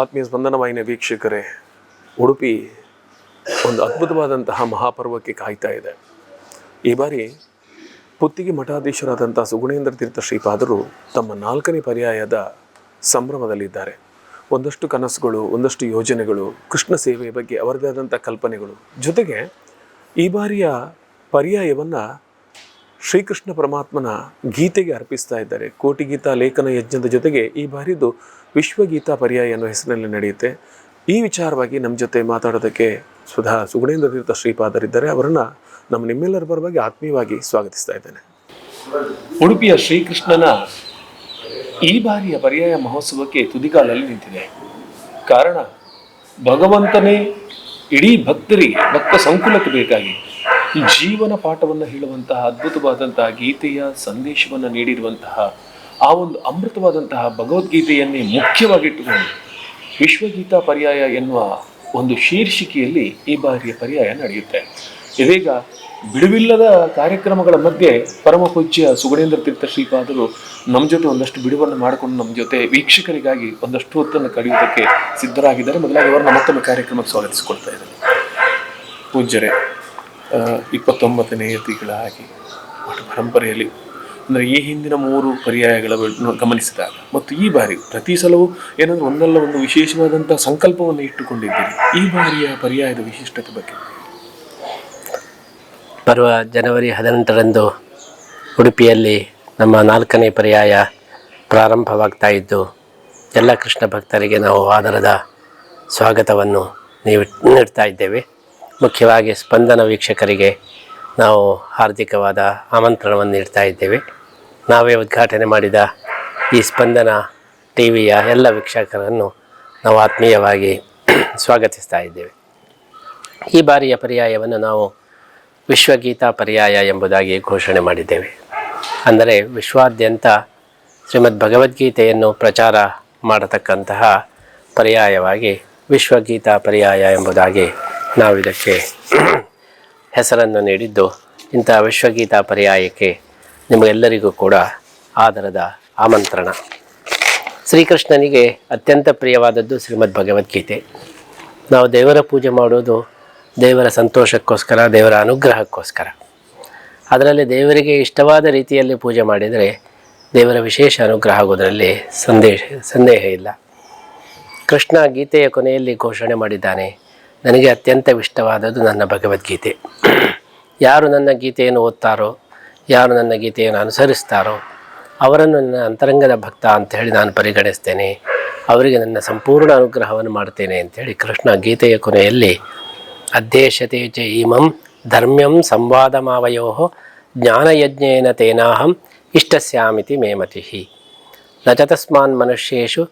ಆತ್ಮೀಯ ಸ್ಪಂದನ ವಾಹಿನಿಯ ವೀಕ್ಷಕರೇ, ಉಡುಪಿ ಒಂದು ಅದ್ಭುತವಾದಂತಹ ಮಹಾಪರ್ವಕ್ಕೆ ಕಾಯ್ತಾ ಇದೆ. ಈ ಬಾರಿ ಪುತ್ತಿಗೆ ಮಠಾಧೀಶರಾದಂಥ ಸುಗುಣೇಂದ್ರ ತೀರ್ಥ ಶ್ರೀಪಾದರು ತಮ್ಮ ನಾಲ್ಕನೇ ಪರ್ಯಾಯದ ಸಂಭ್ರಮದಲ್ಲಿದ್ದಾರೆ. ಒಂದಷ್ಟು ಕನಸುಗಳು, ಒಂದಷ್ಟು ಯೋಜನೆಗಳು, ಕೃಷ್ಣ ಸೇವೆಯ ಬಗ್ಗೆ ಅವರದೇ ಆದಂಥ ಕಲ್ಪನೆಗಳು. ಜೊತೆಗೆ ಈ ಬಾರಿಯ ಪರ್ಯಾಯವನ್ನು ಶ್ರೀಕೃಷ್ಣ ಪರಮಾತ್ಮನ ಗೀತೆಗೆ ಅರ್ಪಿಸ್ತಾ ಇದ್ದಾರೆ. ಕೋಟಿ ಗೀತಾ ಲೇಖನ ಯಜ್ಞದ ಜೊತೆಗೆ ಈ ಬಾರಿದು ವಿಶ್ವಗೀತಾ ಪರ್ಯಾಯ ಅನ್ನೋ ಹೆಸರಿನಲ್ಲಿ ನಡೆಯುತ್ತೆ. ಈ ವಿಚಾರವಾಗಿ ನಮ್ಮ ಜೊತೆ ಮಾತಾಡೋದಕ್ಕೆ ಸುಧಾ ಸುಗುಣೇಂದ್ರ ತೀರ್ಥ ಶ್ರೀಪಾದರಿದ್ದಾರೆ ಅವರನ್ನು ನಮ್ಮ ನಿಮ್ಮೆಲ್ಲರ ಪರವಾಗಿ ಆತ್ಮೀಯವಾಗಿ ಸ್ವಾಗತಿಸ್ತಾ ಇದ್ದೇನೆ. ಉಡುಪಿಯ ಶ್ರೀಕೃಷ್ಣನ ಈ ಬಾರಿಯ ಪರ್ಯಾಯ ಮಹೋತ್ಸವಕ್ಕೆ ತುದಿಗಾಲಲ್ಲಿ ನಿಂತಿದೆ. ಕಾರಣ, ಭಗವಂತನೇ ಇಡೀ ಭಕ್ತರಿಗೆ, ಭಕ್ತ ಸಂಕುಲಕ್ಕೆ ಬೇಕಾಗಿ ಜೀವನ ಪಾಠವನ್ನು ಹೇಳುವಂತಹ ಅದ್ಭುತವಾದಂತಹ ಗೀತೆಯ ಸಂದೇಶವನ್ನು ನೀಡಿರುವಂತಹ ಆ ಒಂದು ಅಮೃತವಾದಂತಹ ಭಗವದ್ಗೀತೆಯನ್ನೇ ಮುಖ್ಯವಾಗಿಟ್ಟುಕೊಂಡು ವಿಶ್ವಗೀತಾ ಪರ್ಯಾಯ ಎನ್ನುವ ಒಂದು ಶೀರ್ಷಿಕೆಯಲ್ಲಿ ಈ ಬಾರಿಯ ಪರ್ಯಾಯ ನಡೆಯುತ್ತೆ. ಇದೀಗ ಬಿಡುವಿಲ್ಲದ ಕಾರ್ಯಕ್ರಮಗಳ ಮಧ್ಯೆ ಪರಮ ಪೂಜ್ಯ ಸುಗಣೇಂದ್ರ ತೀರ್ಥ ಶ್ರೀಪಾದರು ನಮ್ಮ ಜೊತೆ ಒಂದಷ್ಟು ಬಿಡುವನ್ನು ಮಾಡಿಕೊಂಡು ನಮ್ಮ ಜೊತೆ ವೀಕ್ಷಕರಿಗಾಗಿ ಒಂದಷ್ಟು ಹೊತ್ತನ್ನು ಕಳೆಯುವುದಕ್ಕೆ ಸಿದ್ಧರಾಗಿದ್ದಾರೆ. ಮೊದಲಾಗಿ ಅವರನ್ನ ಮತ್ತೊಮ್ಮೆ ಕಾರ್ಯಕ್ರಮಕ್ಕೆ ಸ್ವಾಗತಿಸಿಕೊಳ್ತಾ ಇದ್ದಾರೆ ಪೂಜ್ಯರೇ ಆ, ಇಪ್ಪತ್ತೊಂಬತ್ತನೇ ಯತಿಗಳಾಗಿ ಮಠ ಪರಂಪರೆಯಲ್ಲಿ ಅಂದರೆ ಈ ಹಿಂದಿನ ಮೂರು ಪರ್ಯಾಯಗಳ ಗಮನಿಸಿದಾಗ. ಮತ್ತು ಈ ಬಾರಿ ಪ್ರತಿ ಸಲವೂ ಏನಾದರೂ ಒಂದಲ್ಲ ಒಂದು ವಿಶೇಷವಾದಂಥ ಸಂಕಲ್ಪವನ್ನು ಇಟ್ಟುಕೊಂಡಿದ್ದೀರಿ. ಈ ಬಾರಿಯ ಪರ್ಯಾಯದ ವಿಶಿಷ್ಟತೆ ಬಗ್ಗೆ. ಬರುವ ಜನವರಿ ಹದಿನೆಂಟರಂದು ಉಡುಪಿಯಲ್ಲಿ ನಮ್ಮ ನಾಲ್ಕನೇ ಪರ್ಯಾಯ ಪ್ರಾರಂಭವಾಗ್ತಾ ಇದ್ದು, ಎಲ್ಲ ಕೃಷ್ಣ ಭಕ್ತರಿಗೆ ನಾವು ಆಧಾರದ ಸ್ವಾಗತವನ್ನು ನೀಡ್ತಾ ಇದ್ದೇವೆ. ಮುಖ್ಯವಾಗಿ ಸ್ಪಂದನ ವೀಕ್ಷಕರಿಗೆ ನಾವು ಹಾರ್ದಿಕವಾದ ಆಮಂತ್ರಣವನ್ನು ನೀಡ್ತಾ ಇದ್ದೇವೆ. ನಾವೇ ಉದ್ಘಾಟನೆ ಮಾಡಿದ ಈ ಸ್ಪಂದನ ಟಿ ವಿಯ ಎಲ್ಲ ವೀಕ್ಷಕರನ್ನು ನಾವು ಆತ್ಮೀಯವಾಗಿ ಸ್ವಾಗತಿಸ್ತಾ ಇದ್ದೇವೆ. ಈ ಬಾರಿಯ ಪರ್ಯಾಯವನ್ನು ನಾವು ವಿಶ್ವಗೀತಾ ಪರ್ಯಾಯ ಎಂಬುದಾಗಿ ಘೋಷಣೆ ಮಾಡಿದ್ದೇವೆ. ಅಂದರೆ ವಿಶ್ವಾದ್ಯಂತ ಶ್ರೀಮದ್ ಭಗವದ್ಗೀತೆಯನ್ನು ಪ್ರಚಾರ ಮಾಡತಕ್ಕಂತಹ ಪರ್ಯಾಯವಾಗಿ ವಿಶ್ವಗೀತಾ ಪರ್ಯಾಯ ಎಂಬುದಾಗಿ ನಾವು ಇದಕ್ಕೆ ಹೆಸರನ್ನು ನೀಡಿದ್ದು ಇಂಥ ವಿಶ್ವಗೀತಾ ಪರ್ಯಾಯಕ್ಕೆ ನಿಮಗೆಲ್ಲರಿಗೂ ಕೂಡ ಆದರದ ಆಮಂತ್ರಣ. ಶ್ರೀಕೃಷ್ಣನಿಗೆ ಅತ್ಯಂತ ಪ್ರಿಯವಾದದ್ದು ಶ್ರೀಮದ್ ಭಗವದ್ಗೀತೆ. ನಾವು ದೇವರ ಪೂಜೆ ಮಾಡೋದು ದೇವರ ಸಂತೋಷಕ್ಕೋಸ್ಕರ, ದೇವರ ಅನುಗ್ರಹಕ್ಕೋಸ್ಕರ. ಅದರಲ್ಲಿ ದೇವರಿಗೆ ಇಷ್ಟವಾದ ರೀತಿಯಲ್ಲಿ ಪೂಜೆ ಮಾಡಿದರೆ ದೇವರ ವಿಶೇಷ ಅನುಗ್ರಹ ಆಗೋದರಲ್ಲಿ ಸಂದೇಶ, ಸಂದೇಹ ಇಲ್ಲ. ಕೃಷ್ಣ ಗೀತೆಯ ಕೊನೆಯಲ್ಲಿ ಘೋಷಣೆ ಮಾಡಿದ್ದಾನೆ ನನಗೆ ಅತ್ಯಂತ ಇಷ್ಟವಾದದ್ದು ನನ್ನ ಭಗವದ್ಗೀತೆ. ಯಾರು ನನ್ನ ಗೀತೆಯನ್ನು ಓದ್ತಾರೋ, ಯಾರು ನನ್ನ ಗೀತೆಯನ್ನು ಅನುಸರಿಸ್ತಾರೋ, ಅವರನ್ನು ನನ್ನ ಅಂತರಂಗದ ಭಕ್ತ ಅಂತ ಹೇಳಿ ನಾನು ಪರಿಗಣಿಸ್ತೇನೆ. ಅವರಿಗೆ ನನ್ನ ಸಂಪೂರ್ಣ ಅನುಗ್ರಹವನ್ನು ಮಾಡ್ತೇನೆ ಅಂತೇಳಿ ಕೃಷ್ಣ ಗೀತೆಯ ಕೊನೆಯಲ್ಲಿ ಅಧ್ಯಕ್ಷತೆ ಚ ಇಮಂ ಧರ್ಮ್ಯಂ ಸಂವಾದಮಾವಯೋ ಜ್ಞಾನಯಜ್ಞೇನ ತೇನಾಹಂ ಇಷ್ಟಸ್ಯಾಮಿತಿ ಮೇ ಮತಿ. ನ ಚ ತಸ್ಮಾನ್ ಮನುಷ್ಯೇಷು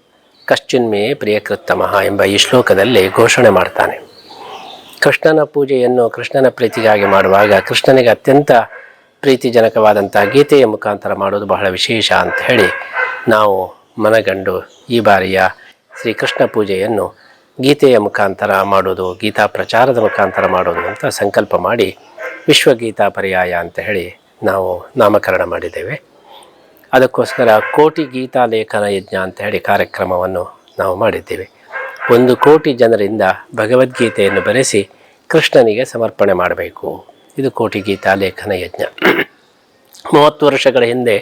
ಕಶ್ಚಿನ್ಮೇ ಪ್ರಿಯಕೃತ್ತಮಃ ಎಂಬ ಈ ಶ್ಲೋಕದಲ್ಲಿ ಘೋಷಣೆ ಮಾಡ್ತಾನೆ. ಕೃಷ್ಣನ ಪೂಜೆಯನ್ನು ಕೃಷ್ಣನ ಪ್ರೀತಿಗಾಗಿ ಮಾಡುವಾಗ ಕೃಷ್ಣನಿಗೆ ಅತ್ಯಂತ ಪ್ರೀತಿಜನಕವಾದಂಥ ಗೀತೆಯ ಮುಖಾಂತರ ಮಾಡೋದು ಬಹಳ ವಿಶೇಷ ಅಂತ ಹೇಳಿ ನಾವು ಮನಗಂಡು ಈ ಬಾರಿಯ ಶ್ರೀಕೃಷ್ಣ ಪೂಜೆಯನ್ನು ಗೀತೆಯ ಮುಖಾಂತರ ಮಾಡೋದು ಗೀತಾ ಪ್ರಚಾರದ ಮುಖಾಂತರ ಮಾಡೋದು ಅಂತ ಸಂಕಲ್ಪ ಮಾಡಿ ವಿಶ್ವಗೀತಾ ಪರ್ಯಾಯ ಅಂತ ಹೇಳಿ ನಾವು ನಾಮಕರಣ ಮಾಡಿದ್ದೇವೆ. ಅದಕ್ಕೋಸ್ಕರ ಕೋಟಿ ಗೀತಾ ಲೇಖನ ಯಜ್ಞ ಅಂತ ಹೇಳಿ ಕಾರ್ಯಕ್ರಮವನ್ನು ನಾವು ಮಾಡಿದ್ದೇವೆ. ಒಂದು ಕೋಟಿ ಜನರಿಂದ ಭಗವದ್ಗೀತೆಯನ್ನು ಬರೆಸಿ ಕೃಷ್ಣನಿಗೆ ಸಮರ್ಪಣೆ ಮಾಡಬೇಕು. ಇದು ಕೋಟಿ ಗೀತಾ ಲೇಖನ ಯಜ್ಞ. ಮೂವತ್ತು ವರ್ಷಗಳ ಹಿಂದೆ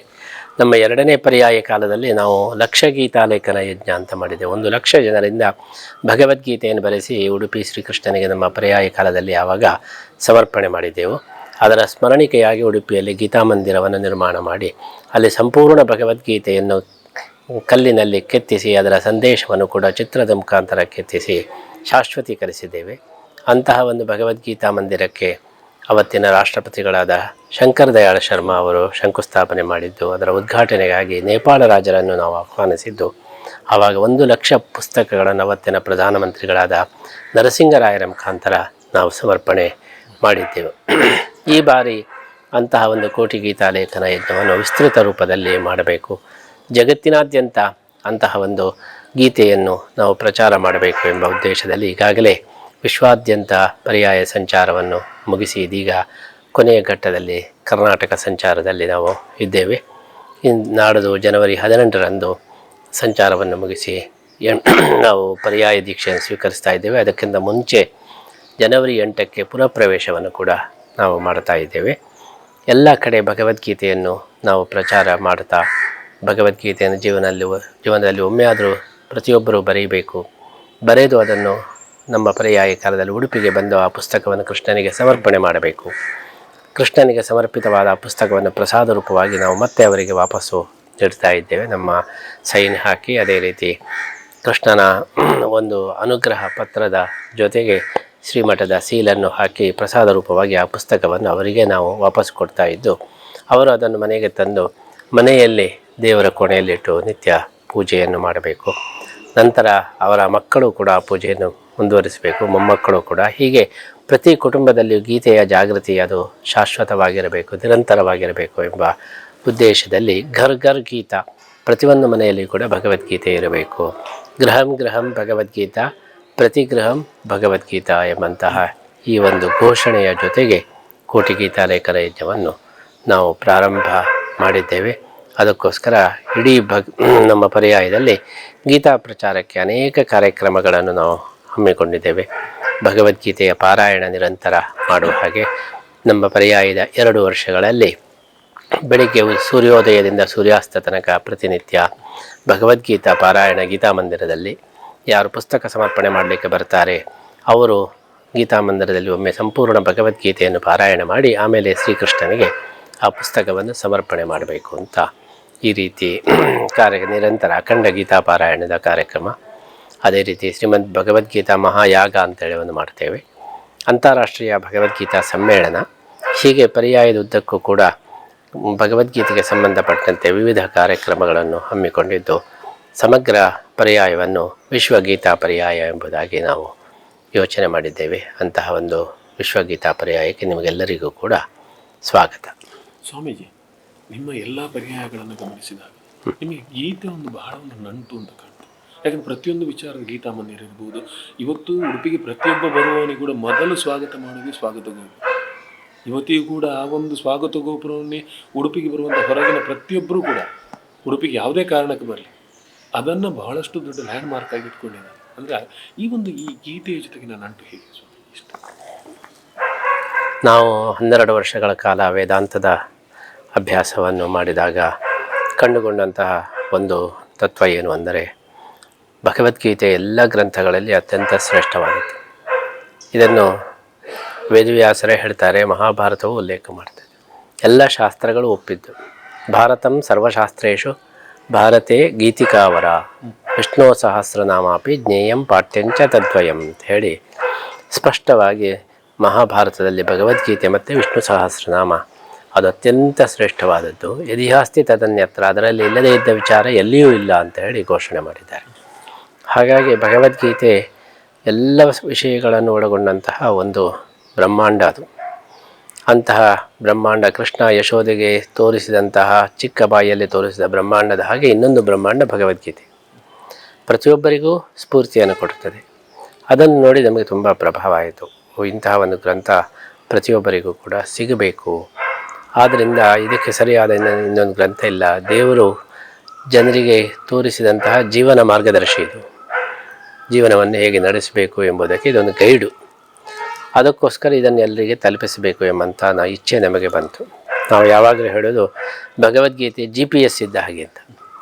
ನಮ್ಮ ಎರಡನೇ ಪರ್ಯಾಯ ಕಾಲದಲ್ಲಿ ನಾವು ಲಕ್ಷ ಗೀತಾ ಲೇಖನ ಯಜ್ಞ ಅಂತ ಮಾಡಿದೆ ಒಂದು ಲಕ್ಷ ಜನರಿಂದ ಭಗವದ್ಗೀತೆಯನ್ನು ಬರೆಸಿ ಉಡುಪಿ ಶ್ರೀಕೃಷ್ಣನಿಗೆ ನಮ್ಮ ಪರ್ಯಾಯ ಕಾಲದಲ್ಲಿ ಆವಾಗ ಸಮರ್ಪಣೆ ಮಾಡಿದ್ದೆವು ಅದರ ಸ್ಮರಣಿಕೆಯಾಗಿ ಉಡುಪಿಯಲ್ಲಿ ಗೀತಾ ಮಂದಿರವನ್ನು ನಿರ್ಮಾಣ ಮಾಡಿ ಅಲ್ಲಿ ಸಂಪೂರ್ಣ ಭಗವದ್ಗೀತೆಯನ್ನು ಕಲ್ಲಿನಲ್ಲಿ ಕೆತ್ತಿಸಿ, ಅದರ ಸಂದೇಶವನ್ನು ಕೂಡ ಚಿತ್ರದ ಮುಖಾಂತರ ಕೆತ್ತಿಸಿ ಶಾಶ್ವತೀಕರಿಸಿದ್ದೇವೆ. ಅಂತಹ ಒಂದು ಭಗವದ್ಗೀತಾ ಮಂದಿರಕ್ಕೆ ಅವತ್ತಿನ ರಾಷ್ಟ್ರಪತಿಗಳಾದ ಶಂಕರ್ ದಯಾಳ ಶರ್ಮಾ ಅವರು ಶಂಕುಸ್ಥಾಪನೆ ಮಾಡಿದ್ದು, ಅದರ ಉದ್ಘಾಟನೆಗಾಗಿ ನೇಪಾಳ ರಾಜರನ್ನು ನಾವು ಆಹ್ವಾನಿಸಿದ್ದು. ಆವಾಗ ಒಂದು ಲಕ್ಷ ಪುಸ್ತಕಗಳನ್ನು ಅವತ್ತಿನ ಪ್ರಧಾನಮಂತ್ರಿಗಳಾದ ನರಸಿಂಗರಾಯರ ಮುಖಾಂತರ ನಾವು ಸಮರ್ಪಣೆ ಮಾಡಿದ್ದೆವು. ಈ ಬಾರಿ ಅಂತಹ ಒಂದು ಕೋಟಿ ಗೀತಾ ಲೇಖನ ಯಜ್ಞವನ್ನು ವಿಸ್ತೃತ ರೂಪದಲ್ಲಿ ಮಾಡಬೇಕು. ಜಗತ್ತಿನಾದ್ಯಂತ ಅಂತಹ ಒಂದು ಗೀತೆಯನ್ನು ನಾವು ಪ್ರಚಾರ ಮಾಡಬೇಕು ಎಂಬ ಉದ್ದೇಶದಲ್ಲಿ ಈಗಾಗಲೇ ವಿಶ್ವಾದ್ಯಂತ ಪರ್ಯಾಯ ಸಂಚಾರವನ್ನು ಮುಗಿಸಿ ಇದೀಗ ಕೊನೆಯ ಘಟ್ಟದಲ್ಲಿ ಕರ್ನಾಟಕ ಸಂಚಾರದಲ್ಲಿ ನಾವು ಇದ್ದೇವೆ. ಇನ್ ನಾಡಿದ್ದು ಜನವರಿ ಹದಿನೆಂಟರಂದು ಸಂಚಾರವನ್ನು ಮುಗಿಸಿ ನಾವು ಪರ್ಯಾಯ ದೀಕ್ಷೆಯನ್ನು ಸ್ವೀಕರಿಸ್ತಾ ಇದ್ದೇವೆ. ಅದಕ್ಕಿಂತ ಮುಂಚೆ ಜನವರಿ ಎಂಟಕ್ಕೆ ಪುನಃ ಪ್ರವೇಶವನ್ನು ಕೂಡ ನಾವು ಮಾಡ್ತಾ ಇದ್ದೇವೆ. ಎಲ್ಲ ಕಡೆ ಭಗವದ್ಗೀತೆಯನ್ನು ನಾವು ಪ್ರಚಾರ ಮಾಡ್ತಾ ಭಗವದ್ಗೀತೆಯನ್ನು ಜೀವನದಲ್ಲಿ ಜೀವನದಲ್ಲಿ ಒಮ್ಮೆ ಆದರೂ ಪ್ರತಿಯೊಬ್ಬರೂ ಬರೆಯಬೇಕು ಬರೆದು ಅದನ್ನು ನಮ್ಮ ಪರ್ಯಾಯ ಕಾಲದಲ್ಲಿ ಉಡುಪಿಗೆ ಬಂದು ಆ ಪುಸ್ತಕವನ್ನು ಕೃಷ್ಣನಿಗೆ ಸಮರ್ಪಣೆ ಮಾಡಬೇಕು. ಕೃಷ್ಣನಿಗೆ ಸಮರ್ಪಿತವಾದ ಆ ಪುಸ್ತಕವನ್ನು ಪ್ರಸಾದ ರೂಪವಾಗಿ ನಾವು ಮತ್ತೆ ಅವರಿಗೆ ವಾಪಸ್ಸು ನೀಡ್ತಾ ಇದ್ದೇವೆ. ನಮ್ಮ ಸೈನ್ ಹಾಕಿ ಅದೇ ರೀತಿ ಕೃಷ್ಣನ ಒಂದು ಅನುಗ್ರಹ ಪತ್ರದ ಜೊತೆಗೆ ಶ್ರೀಮಠದ ಸೀಲನ್ನು ಹಾಕಿ ಪ್ರಸಾದ ರೂಪವಾಗಿ ಆ ಪುಸ್ತಕವನ್ನು ಅವರಿಗೆ ನಾವು ವಾಪಸ್ ಕೊಡ್ತಾ ಇದ್ದು, ಅವರು ಅದನ್ನು ಮನೆಗೆ ತಂದು ಮನೆಯಲ್ಲಿ ದೇವರ ಕೋಣೆಯಲ್ಲಿಟ್ಟು ನಿತ್ಯ ಪೂಜೆಯನ್ನು ಮಾಡಬೇಕು. ನಂತರ ಅವರ ಮಕ್ಕಳು ಕೂಡ ಪೂಜೆಯನ್ನು ಮುಂದುವರಿಸಬೇಕು. ಮೊಮ್ಮಕ್ಕಳು ಕೂಡ. ಹೀಗೆ ಪ್ರತಿ ಕುಟುಂಬದಲ್ಲಿಯೂ ಗೀತೆಯ ಜಾಗೃತಿ ಅದು ಶಾಶ್ವತವಾಗಿರಬೇಕು, ನಿರಂತರವಾಗಿರಬೇಕು ಎಂಬ ಉದ್ದೇಶದಲ್ಲಿ ಘರ್ ಘರ್ ಗೀತ ಪ್ರತಿಯೊಂದು ಮನೆಯಲ್ಲಿ ಕೂಡ ಭಗವದ್ಗೀತೆ ಇರಬೇಕು. ಗೃಹಂ ಗೃಹಂ ಭಗವದ್ಗೀತಾ, ಪ್ರತಿ ಗೃಹಂ ಭಗವದ್ಗೀತಾ ಎಂಬಂತಹ ಈ ಒಂದು ಘೋಷಣೆಯ ಜೊತೆಗೆ ಕೋಟಿ ಗೀತಾಲೇಖನ ಯಜ್ಞವನ್ನು ನಾವು ಪ್ರಾರಂಭ ಮಾಡಿದ್ದೇವೆ. ಅದಕ್ಕೋಸ್ಕರ ಇಡೀ ಭಗ್ ನಮ್ಮ ಪರ್ಯಾಯದಲ್ಲಿ ಗೀತಾ ಪ್ರಚಾರಕ್ಕೆ ಅನೇಕ ಕಾರ್ಯಕ್ರಮಗಳನ್ನು ನಾವು ಹಮ್ಮಿಕೊಂಡಿದ್ದೇವೆ. ಭಗವದ್ಗೀತೆಯ ಪಾರಾಯಣ ನಿರಂತರ ಮಾಡುವ ಹಾಗೆ ನಮ್ಮ ಪರ್ಯಾಯದ ಎರಡು ವರ್ಷಗಳಲ್ಲಿ ಬೆಳಿಗ್ಗೆ ಸೂರ್ಯೋದಯದಿಂದ ಸೂರ್ಯಾಸ್ತ ತನಕ ಪ್ರತಿನಿತ್ಯ ಭಗವದ್ಗೀತಾ ಪಾರಾಯಣ ಗೀತಾ ಮಂದಿರದಲ್ಲಿ ಯಾರು ಪುಸ್ತಕ ಸಮರ್ಪಣೆ ಮಾಡಲಿಕ್ಕೆ ಬರ್ತಾರೆ, ಅವರು ಗೀತಾ ಮಂದಿರದಲ್ಲಿ ಒಮ್ಮೆ ಸಂಪೂರ್ಣ ಭಗವದ್ಗೀತೆಯನ್ನು ಪಾರಾಯಣ ಮಾಡಿ ಆಮೇಲೆ ಶ್ರೀಕೃಷ್ಣನಿಗೆ ಆ ಪುಸ್ತಕವನ್ನು ಸಮರ್ಪಣೆ ಮಾಡಬೇಕು ಅಂತ ಈ ರೀತಿ ಕಾರ್ಯ, ನಿರಂತರ ಅಖಂಡ ಗೀತಾ ಪಾರಾಯಣದ ಕಾರ್ಯಕ್ರಮ. ಅದೇ ರೀತಿ ಶ್ರೀಮದ್ ಭಗವದ್ಗೀತಾ ಮಹಾಯಾಗ ಅಂತೇಳಿ ಒಂದು ಮಾಡ್ತೇವೆ. ಅಂತಾರಾಷ್ಟ್ರೀಯ ಭಗವದ್ಗೀತಾ ಸಮ್ಮೇಳನ. ಹೀಗೆ ಪರ್ಯಾಯದ ಉದ್ದಕ್ಕೂ ಕೂಡ ಭಗವದ್ಗೀತೆಗೆ ಸಂಬಂಧಪಟ್ಟಂತೆ ವಿವಿಧ ಕಾರ್ಯಕ್ರಮಗಳನ್ನು ಹಮ್ಮಿಕೊಂಡಿದ್ದು, ಸಮಗ್ರ ಪರ್ಯಾಯವನ್ನು ವಿಶ್ವಗೀತಾ ಪರ್ಯಾಯ ಎಂಬುದಾಗಿ ನಾವು ಯೋಚನೆ ಮಾಡಿದ್ದೇವೆ. ಅಂತಹ ಒಂದು ವಿಶ್ವಗೀತಾ ಪರ್ಯಾಯಕ್ಕೆ ನಿಮಗೆಲ್ಲರಿಗೂ ಕೂಡ ಸ್ವಾಗತ. ಸ್ವಾಮೀಜಿ, ನಿಮ್ಮ ಎಲ್ಲ ಪರ್ಯಾಯಗಳನ್ನು ಗಮನಿಸಿದಾಗ ನಿಮಗೆ ಗೀತೆ ಒಂದು ಬಹಳ ಒಂದು ನಂಟು ಅಂತ ಕಾಣ್ತದೆ. ಯಾಕಂದ್ರೆ ಪ್ರತಿಯೊಂದು ವಿಚಾರ ಗೀತಾ ಮಂದಿರ ಇರ್ಬೋದು, ಇವತ್ತು ಉಡುಪಿಗೆ ಪ್ರತಿಯೊಬ್ಬ ಬರುವವನಿಗೆ ಕೂಡ ಮೊದಲು ಸ್ವಾಗತ ಮಾಡೋದು ಸ್ವಾಗತ ಗೋಪುರ. ಇವತ್ತಿಗೂ ಕೂಡ ಆ ಒಂದು ಸ್ವಾಗತ ಗೋಪುರವನ್ನೇ ಉಡುಪಿಗೆ ಬರುವಂಥ ಹೊರಗಿನ ಪ್ರತಿಯೊಬ್ಬರೂ ಕೂಡ ಉಡುಪಿಗೆ ಯಾವುದೇ ಕಾರಣಕ್ಕೆ ಬರಲಿ, ಅದನ್ನು ಬಹಳಷ್ಟು ದೊಡ್ಡ ಲ್ಯಾಂಡ್ ಮಾರ್ಕ್ ಆಗಿ ಇಟ್ಕೊಂಡಿದ್ದಾರೆ. ಅಂದರೆ ಈ ಒಂದು ಈ ಗೀತೆಯ ಜೊತೆಗಿನ ನಂಟು ಹೇಗೆ ಸ್ವಾಮಿ ಇಷ್ಟ? ನಾವು ಹನ್ನೆರಡು ವರ್ಷಗಳ ಕಾಲ ವೇದಾಂತದ ಅಭ್ಯಾಸವನ್ನು ಮಾಡಿದಾಗ ಕಂಡುಕೊಂಡಂತಹ ಒಂದು ತತ್ವ ಏನು ಅಂದರೆ ಭಗವದ್ಗೀತೆ ಎಲ್ಲ ಗ್ರಂಥಗಳಲ್ಲಿ ಅತ್ಯಂತ ಶ್ರೇಷ್ಠವಾದದ್ದು. ಇದನ್ನು ವೇದವ್ಯಾಸರೇ ಹೇಳ್ತಾರೆ, ಮಹಾಭಾರತವು ಉಲ್ಲೇಖ ಮಾಡ್ತದೆ. ಎಲ್ಲ ಶಾಸ್ತ್ರಗಳು ಒಪ್ಪಿದ್ದು. ಭಾರತಂ ಸರ್ವಶಾಸ್ತ್ರೇಷು ಭಾರತೆ ಗೀತಿಕಾವರ, ವಿಷ್ಣು ಸಹಸ್ರನಾಮಾಪಿ ಜ್ಞೇಯಂ ಪಾಠ್ಯಂಚ ತದ್ವಯಂ ಅಂತ ಹೇಳಿ ಸ್ಪಷ್ಟವಾಗಿ ಮಹಾಭಾರತದಲ್ಲಿ ಭಗವದ್ಗೀತೆ ಮತ್ತು ವಿಷ್ಣು ಸಹಸ್ರನಾಮ. ಅದು ಅತ್ಯಂತ ಶ್ರೇಷ್ಠವಾದದ್ದು. ಯದಿಹಾಸ್ತಿ ತದನ್ಯತ್ರ ಅದರಲ್ಲಿ ಇಲ್ಲದೇ ಇದ್ದ ವಿಚಾರ ಎಲ್ಲಿಯೂ ಇಲ್ಲ ಅಂತ ಹೇಳಿ ಘೋಷಣೆ ಮಾಡಿದ್ದಾರೆ. ಹಾಗಾಗಿ ಭಗವದ್ಗೀತೆ ಎಲ್ಲ ವಿಷಯಗಳನ್ನು ಒಳಗೊಂಡಂತಹ ಒಂದು ಬ್ರಹ್ಮಾಂಡ ಅದು. ಅಂತಹ ಬ್ರಹ್ಮಾಂಡ ಕೃಷ್ಣ ಯಶೋಧೆಗೆ ತೋರಿಸಿದಂತಹ, ಚಿಕ್ಕ ಬಾಯಿಯಲ್ಲಿ ತೋರಿಸಿದ ಬ್ರಹ್ಮಾಂಡದ ಹಾಗೆ ಇನ್ನೊಂದು ಬ್ರಹ್ಮಾಂಡ ಭಗವದ್ಗೀತೆ. ಪ್ರತಿಯೊಬ್ಬರಿಗೂ ಸ್ಫೂರ್ತಿಯನ್ನು ಕೊಡುತ್ತದೆ. ಅದನ್ನು ನೋಡಿ ನಮಗೆ ತುಂಬ ಪ್ರಭಾವ ಆಯಿತು. ಇಂತಹ ಒಂದು ಗ್ರಂಥ ಪ್ರತಿಯೊಬ್ಬರಿಗೂ ಕೂಡ ಸಿಗಬೇಕು. ಆದ್ದರಿಂದ ಇದಕ್ಕೆ ಸರಿಯಾದ ಇನ್ನೊಂದು ಗ್ರಂಥ ಇಲ್ಲ. ದೇವರು ಜನರಿಗೆ ತೋರಿಸಿದಂತಹ ಜೀವನ ಮಾರ್ಗದರ್ಶಿ ಇದು. ಜೀವನವನ್ನು ಹೇಗೆ ನಡೆಸಬೇಕು ಎಂಬುದಕ್ಕೆ ಇದೊಂದು ಗೈಡು. ಅದಕ್ಕೋಸ್ಕರ ಇದನ್ನು ಎಲ್ಲರಿಗೆ ತಲುಪಿಸಬೇಕು ಎಂಬಂಥ ನಾ, ಇಚ್ಛೆ ನಮಗೆ ಬಂತು. ನಾವು ಯಾವಾಗಲೂ ಹೇಳೋದು ಭಗವದ್ಗೀತೆ ಜಿ ಪಿ ಎಸ್ ಇದ್ದ ಹಾಗೆ ಅಂತ.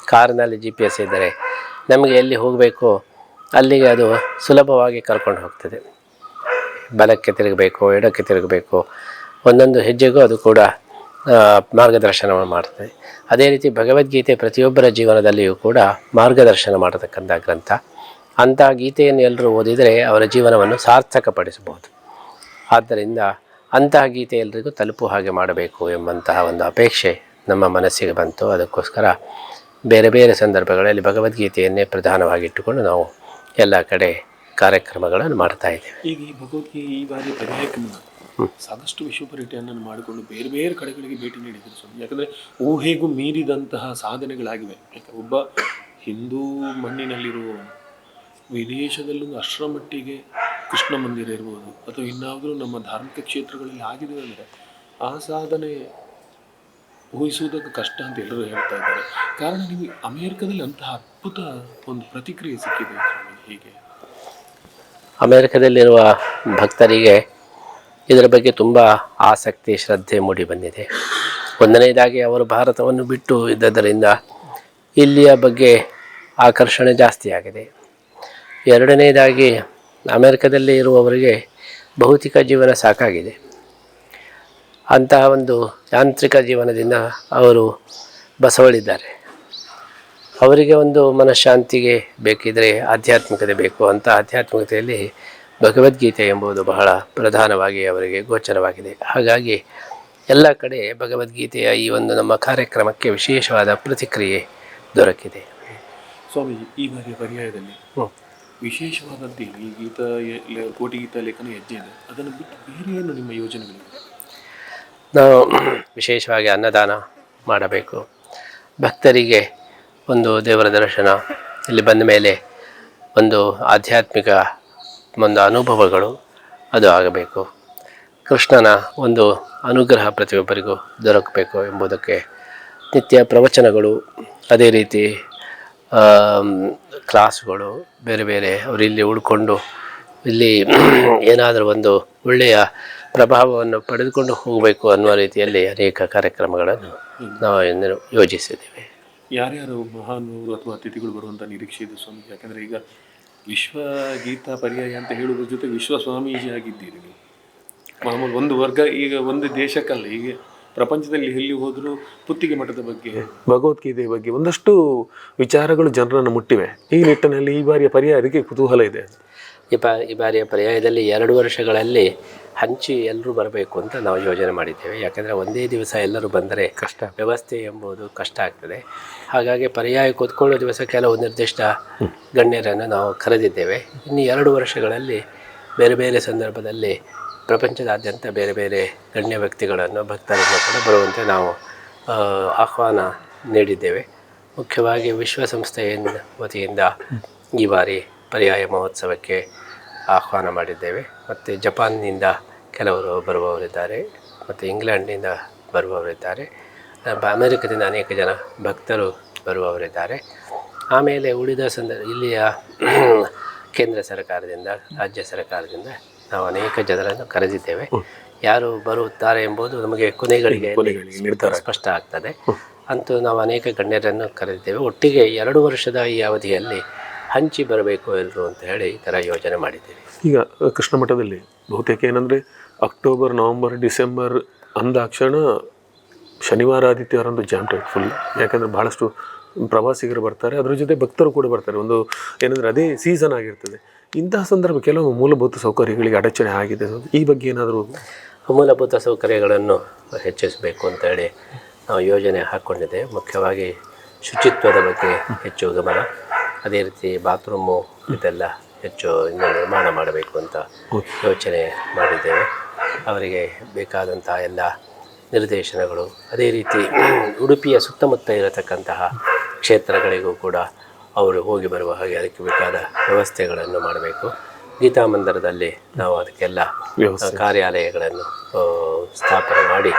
ಕಾರಿನಲ್ಲಿ ಜಿ ಪಿ ಎಸ್ ಇದ್ದರೆ ನಮಗೆ ಎಲ್ಲಿ ಹೋಗಬೇಕು ಅಲ್ಲಿಗೆ ಅದು ಸುಲಭವಾಗಿ ಕರ್ಕೊಂಡು ಹೋಗ್ತದೆ. ಬಲಕ್ಕೆ ತಿರುಗಬೇಕು, ಎಡಕ್ಕೆ ತಿರುಗಬೇಕು. ಒಂದೊಂದು ಹೆಜ್ಜೆಗೂ ಅದು ಕೂಡ ಮಾರ್ಗದರ್ಶನವನ್ನು ಮಾಡ್ತದೆ. ಅದೇ ರೀತಿ ಭಗವದ್ಗೀತೆ ಪ್ರತಿಯೊಬ್ಬರ ಜೀವನದಲ್ಲಿಯೂ ಕೂಡ ಮಾರ್ಗದರ್ಶನ ಮಾಡತಕ್ಕಂಥ ಗ್ರಂಥ. ಅಂತಹ ಗೀತೆಯನ್ನು ಎಲ್ಲರೂ ಓದಿದರೆ ಅವರ ಜೀವನವನ್ನು ಸಾರ್ಥಕಪಡಿಸಬಹುದು. ಆದ್ದರಿಂದ ಅಂತಹ ಗೀತೆ ಎಲ್ರಿಗೂ ತಲುಪು ಹಾಗೆ ಮಾಡಬೇಕು ಎಂಬಂತಹ ಒಂದು ಅಪೇಕ್ಷೆ ನಮ್ಮ ಮನಸ್ಸಿಗೆ ಬಂತು. ಅದಕ್ಕೋಸ್ಕರ ಬೇರೆ ಬೇರೆ ಸಂದರ್ಭಗಳಲ್ಲಿ ಭಗವದ್ಗೀತೆಯನ್ನೇ ಪ್ರಧಾನವಾಗಿಟ್ಟುಕೊಂಡು ನಾವು ಎಲ್ಲ ಕಡೆ ಕಾರ್ಯಕ್ರಮಗಳನ್ನು ಮಾಡ್ತಾ ಇದ್ದೇವೆ. ಈಗ ಈ ಭಗವದ್ಗೀತೆ ಈ ಬಾರಿ ಪರ್ಯಾಯಕ್ಕೆ ಮುನ್ನ ಸಾಕಷ್ಟು ವಿಶ್ವ ಪರ್ಯಟನೆಯನ್ನು ಮಾಡಿಕೊಂಡು ಬೇರೆ ಬೇರೆ ಕಡೆಗಳಿಗೆ ಭೇಟಿ ನೀಡಿದ್ರು ಸ್ವಾಮಿ. ಯಾಕಂದರೆ ಊಹೆಗೂ ಮೀರಿದಂತಹ ಸಾಧನೆಗಳಾಗಿವೆ. ಯಾಕೆ ಒಬ್ಬ ಹಿಂದೂ ಮಣ್ಣಿನಲ್ಲಿರುವ ವಿದೇಶದಲ್ಲೊಂದು ಅಷ್ಟರ ಮಟ್ಟಿಗೆ ಕೃಷ್ಣ ಮಂದಿರ ಇರ್ಬೋದು ಅಥವಾ ಇನ್ನಾದರೂ ನಮ್ಮ ಧಾರ್ಮಿಕ ಕ್ಷೇತ್ರಗಳಲ್ಲಿ ಆಗಿದೆ ಅಂದರೆ ಆ ಸಾಧನೆ ಊಹಿಸುವುದಕ್ಕೆ ಕಷ್ಟ ಅಂತ ಎಲ್ಲರೂ ಹೇಳ್ತಾ ಇದ್ದಾರೆ. ಕಾರಣ ನಿಮಗೆ ಅಮೇರಿಕದಲ್ಲಿ ಅಂತಹ ಅದ್ಭುತ ಒಂದು ಪ್ರತಿಕ್ರಿಯೆ ಸಿಕ್ಕಿದೆ ಸ್ವಾಮಿ ಹೀಗೆ. ಅಮೆರಿಕದಲ್ಲಿರುವ ಭಕ್ತರಿಗೆ ಇದರ ಬಗ್ಗೆ ತುಂಬ ಆಸಕ್ತಿ, ಶ್ರದ್ಧೆ ಮೂಡಿ ಬಂದಿದೆ. ಒಂದನೇದಾಗಿ ಅವರು ಭಾರತವನ್ನು ಬಿಟ್ಟು ಇದ್ದದರಿಂದ ಇಲ್ಲಿಯ ಬಗ್ಗೆ ಆಕರ್ಷಣೆ ಜಾಸ್ತಿಯಾಗಿದೆ ಎರಡನೇದಾಗಿ ಅಮೆರಿಕದಲ್ಲಿ ಇರುವವರಿಗೆ ಭೌತಿಕ ಜೀವನ ಸಾಕಾಗಿದೆ. ಅಂತಹ ಒಂದು ಯಾಂತ್ರಿಕ ಜೀವನದಿಂದ ಅವರು ಬಸವಳಿದ್ದಾರೆ. ಅವರಿಗೆ ಒಂದು ಮನಃಶಾಂತಿಗೆ ಬೇಕಿದ್ರೆ ಆಧ್ಯಾತ್ಮಿಕತೆ ಬೇಕು ಅಂತ ಆಧ್ಯಾತ್ಮಿಕತೆಯಲ್ಲಿ ಭಗವದ್ಗೀತೆ ಎಂಬುದು ಬಹಳ ಪ್ರಧಾನವಾಗಿ ಅವರಿಗೆ ಗೋಚರವಾಗಿದೆ. ಹಾಗಾಗಿ ಎಲ್ಲ ಕಡೆ ಭಗವದ್ಗೀತೆಯ ಈ ಒಂದು ನಮ್ಮ ಕಾರ್ಯಕ್ರಮಕ್ಕೆ ವಿಶೇಷವಾದ ಪ್ರತಿಕ್ರಿಯೆ ದೊರಕಿದೆ. ಸ್ವಾಮಿ ಈ ಬಾರಿಯ ಪರ್ಯಾಯದಲ್ಲಿ ವಿಶೇಷವಾದದ್ದು? ಈ ಗೀತ ಕೋಟಿ ಗೀತಾ ಲೇಖನ ಹೆಜ್ಜೆ ಇದೆ. ಅದನ್ನು ಬಿಟ್ಟು ಬೇರೆ ಏನು ನಿಮ್ಮ ಯೋಜನೆಗಳು ನಾವು ವಿಶೇಷವಾಗಿ ಅನ್ನದಾನ ಮಾಡಬೇಕು. ಭಕ್ತರಿಗೆ ಒಂದು ದೇವರ ದರ್ಶನ. ಇಲ್ಲಿ ಬಂದ ಮೇಲೆ ಒಂದು ಆಧ್ಯಾತ್ಮಿಕ ಒಂದು ಅನುಭವಗಳು ಅದು ಆಗಬೇಕು. ಕೃಷ್ಣನ ಒಂದು ಅನುಗ್ರಹ ಪ್ರತಿಯೊಬ್ಬರಿಗೂ ದೊರಕಬೇಕು ಎಂಬುದಕ್ಕೆ ನಿತ್ಯ ಪ್ರವಚನಗಳು, ಅದೇ ರೀತಿ ಕ್ಲಾಸ್ಗಳು, ಬೇರೆ ಬೇರೆ ಅವರು ಇಲ್ಲಿ ಉಳ್ಕೊಂಡು ಇಲ್ಲಿ ಏನಾದರೂ ಒಂದು ಒಳ್ಳೆಯ ಪ್ರಭಾವವನ್ನು ಪಡೆದುಕೊಂಡು ಹೋಗಬೇಕು ಅನ್ನುವ ರೀತಿಯಲ್ಲಿ ಅನೇಕ ಕಾರ್ಯಕ್ರಮಗಳನ್ನು ನಾವು ಯೋಜಿಸಿದ್ದೇವೆ. ಯಾರ್ಯಾರು ಮಹಾನುಭಾವರು ಅಥವಾ ಅತಿಥಿಗಳು ಬರುವಂಥ ನಿರೀಕ್ಷೆ ಇದೆ ಸ್ವಾಮಿ ಯಾಕಂದರೆ ಈಗ ವಿಶ್ವ ಗೀತಾ ಪರ್ಯಾಯ ಅಂತ ಹೇಳುವುದ್ರ ಜೊತೆ ವಿಶ್ವ ಸ್ವಾಮೀಜಿ ಆಗಿದ್ದೀರಿ ನೀವು. ಮಾಮೂಲು ಒಂದು ವರ್ಗ, ಈಗ ಒಂದು ದೇಶಕ್ಕಲ್ಲ, ಈಗ ಪ್ರಪಂಚದಲ್ಲಿ ಎಲ್ಲಿ ಹೋದರೂ ಪುತ್ತಿಗೆ ಮಠದ ಬಗ್ಗೆ. ಭಗವದ್ಗೀತೆಯ ಬಗ್ಗೆ ಒಂದಷ್ಟು ವಿಚಾರಗಳು ಜನರನ್ನು ಮುಟ್ಟಿವೆ. ಈ ನಿಟ್ಟಿನಲ್ಲಿ ಈ ಬಾರಿಯ ಪರ್ಯಾಯಕ್ಕೆ ಕುತೂಹಲ ಇದೆ. ಈ ಪ ಈ ಬಾರಿಯ ಪರ್ಯಾಯದಲ್ಲಿ ಎರಡು ವರ್ಷಗಳಲ್ಲಿ ಹಂಚಿ ಎಲ್ಲರೂ ಬರಬೇಕು ಅಂತ ನಾವು ಯೋಜನೆ ಮಾಡಿದ್ದೇವೆ. ಯಾಕಂದರೆ ಒಂದೇ ದಿವಸ ಎಲ್ಲರೂ ಬಂದರೆ ಕಷ್ಟ. ವ್ಯವಸ್ಥೆ ಎಂಬುದು ಕಷ್ಟ ಆಗ್ತದೆ. ಹಾಗಾಗಿ ಪರ್ಯಾಯ ಕೂತ್ಕೊಳ್ಳೋ ದಿವಸ ಕೆಲವು ನಿರ್ದಿಷ್ಟ ಗಣ್ಯರನ್ನು ನಾವು ಕರೆದಿದ್ದೇವೆ. ಇನ್ನು ಎರಡು ವರ್ಷಗಳಲ್ಲಿ ಬೇರೆ ಬೇರೆ ಸಂದರ್ಭದಲ್ಲಿ ಪ್ರಪಂಚದಾದ್ಯಂತ ಬೇರೆ ಬೇರೆ ಗಣ್ಯ ವ್ಯಕ್ತಿಗಳನ್ನು ಭಕ್ತರನ್ನು ಕೂಡ ಬರುವಂತೆ ನಾವು ಆಹ್ವಾನ ನೀಡಿದ್ದೇವೆ. ಮುಖ್ಯವಾಗಿ ವಿಶ್ವಸಂಸ್ಥೆಯ ವತಿಯಿಂದ ಈ ಬಾರಿ ಪರ್ಯಾಯ ಮಹೋತ್ಸವಕ್ಕೆ ಆಹ್ವಾನ ಮಾಡಿದ್ದೇವೆ. ಮತ್ತು ಜಪಾನ್ನಿಂದ ಕೆಲವರು ಬರುವವರಿದ್ದಾರೆ. ಮತ್ತು ಇಂಗ್ಲೆಂಡ್ನಿಂದ ಬರುವವರಿದ್ದಾರೆ. ಅಮೇರಿಕದಿಂದ ಅನೇಕ ಜನ ಭಕ್ತರು ಬರುವವರಿದ್ದಾರೆ. ಆಮೇಲೆ ಉಳಿದ ಸಂದರ್ಭ ಇಲ್ಲಿಯ ಕೇಂದ್ರ ಸರ್ಕಾರದಿಂದ ರಾಜ್ಯ ಸರ್ಕಾರದಿಂದ ನಾವು ಅನೇಕ ಜನರನ್ನು ಕರೆದಿದ್ದೇವೆ. ಯಾರು ಬರುತ್ತಾರೆ ಎಂಬುದು ನಮಗೆ ಕೊನೆಗಳಿಗೆ ಸ್ಪಷ್ಟ ಆಗ್ತದೆ. ಅಂತೂ ನಾವು ಅನೇಕ ಗಣ್ಯರನ್ನು ಕರೆದಿದ್ದೇವೆ. ಒಟ್ಟಿಗೆ ಎರಡು ವರ್ಷದ ಈ ಅವಧಿಯಲ್ಲಿ ಹಂಚಿ ಬರಬೇಕು ಎಲ್ಲರೂ ಅಂತ ಹೇಳಿ ಈ ಥರ ಯೋಜನೆ ಮಾಡಿದ್ದೀವಿ. ಈಗ ಕೃಷ್ಣ ಮಠದಲ್ಲಿ ಬಹುತೇಕ ಏನಂದರೆ ಅಕ್ಟೋಬರ್ ನವಂಬರ್ ಡಿಸೆಂಬರ್ ಅಂದಾಕ್ಷಣ ಶನಿವಾರ ಆದಿತ್ಯವಾರಂದು ಜಾಮ್ ಟೈಟ್ ಫುಲ್ ಯಾಕಂದರೆ ಭಾಳಷ್ಟು ಪ್ರವಾಸಿಗರು ಬರ್ತಾರೆ ಅದ್ರ ಜೊತೆ ಭಕ್ತರು ಕೂಡ ಬರ್ತಾರೆ. ಒಂದು ಏನಂದರೆ ಅದೇ ಸೀಸನ್ ಆಗಿರ್ತದೆ. ಇಂತಹ ಸಂದರ್ಭ ಕೆಲವು ಮೂಲಭೂತ ಸೌಕರ್ಯಗಳಿಗೆ ಅಡಚಣೆ ಆಗಿದೆ. ಈ ಬಗ್ಗೆ ಏನಾದರೂ ಮೂಲಭೂತ ಸೌಕರ್ಯಗಳನ್ನು ಹೆಚ್ಚಿಸಬೇಕು ಅಂತೇಳಿ ನಾವು ಯೋಜನೆ ಹಾಕ್ಕೊಂಡಿದೆ ಮುಖ್ಯವಾಗಿ ಶುಚಿತ್ವದ ಬಗ್ಗೆ ಹೆಚ್ಚು ಗಮನ ಅದೇ ರೀತಿ ಬಾತ್ರೂಮು ಇದೆಲ್ಲ ಹೆಚ್ಚು ಇನ್ನು ನಿರ್ಮಾಣ ಮಾಡಬೇಕು ಅಂತ ಯೋಚನೆ ಮಾಡಿದ್ದೇವೆ. ಅವರಿಗೆ ಬೇಕಾದಂತಹ ಎಲ್ಲ ನಿರ್ದೇಶನಗಳು ಅದೇ ರೀತಿ ಉಡುಪಿಯ ಸುತ್ತಮುತ್ತ ಇರತಕ್ಕಂತಹ ಕ್ಷೇತ್ರಗಳಿಗೂ ಕೂಡ ಅವರು ಹೋಗಿ ಬರುವ ಹಾಗೆ ಅದಕ್ಕೆ ಬೇಕಾದ ವ್ಯವಸ್ಥೆಗಳನ್ನು ಮಾಡಬೇಕು. ಗೀತಾ ಮಂದಿರದಲ್ಲಿ ನಾವು ಅದಕ್ಕೆಲ್ಲ. ಕಾರ್ಯಾಲಯಗಳನ್ನು ಸ್ಥಾಪನೆ ಮಾಡಿ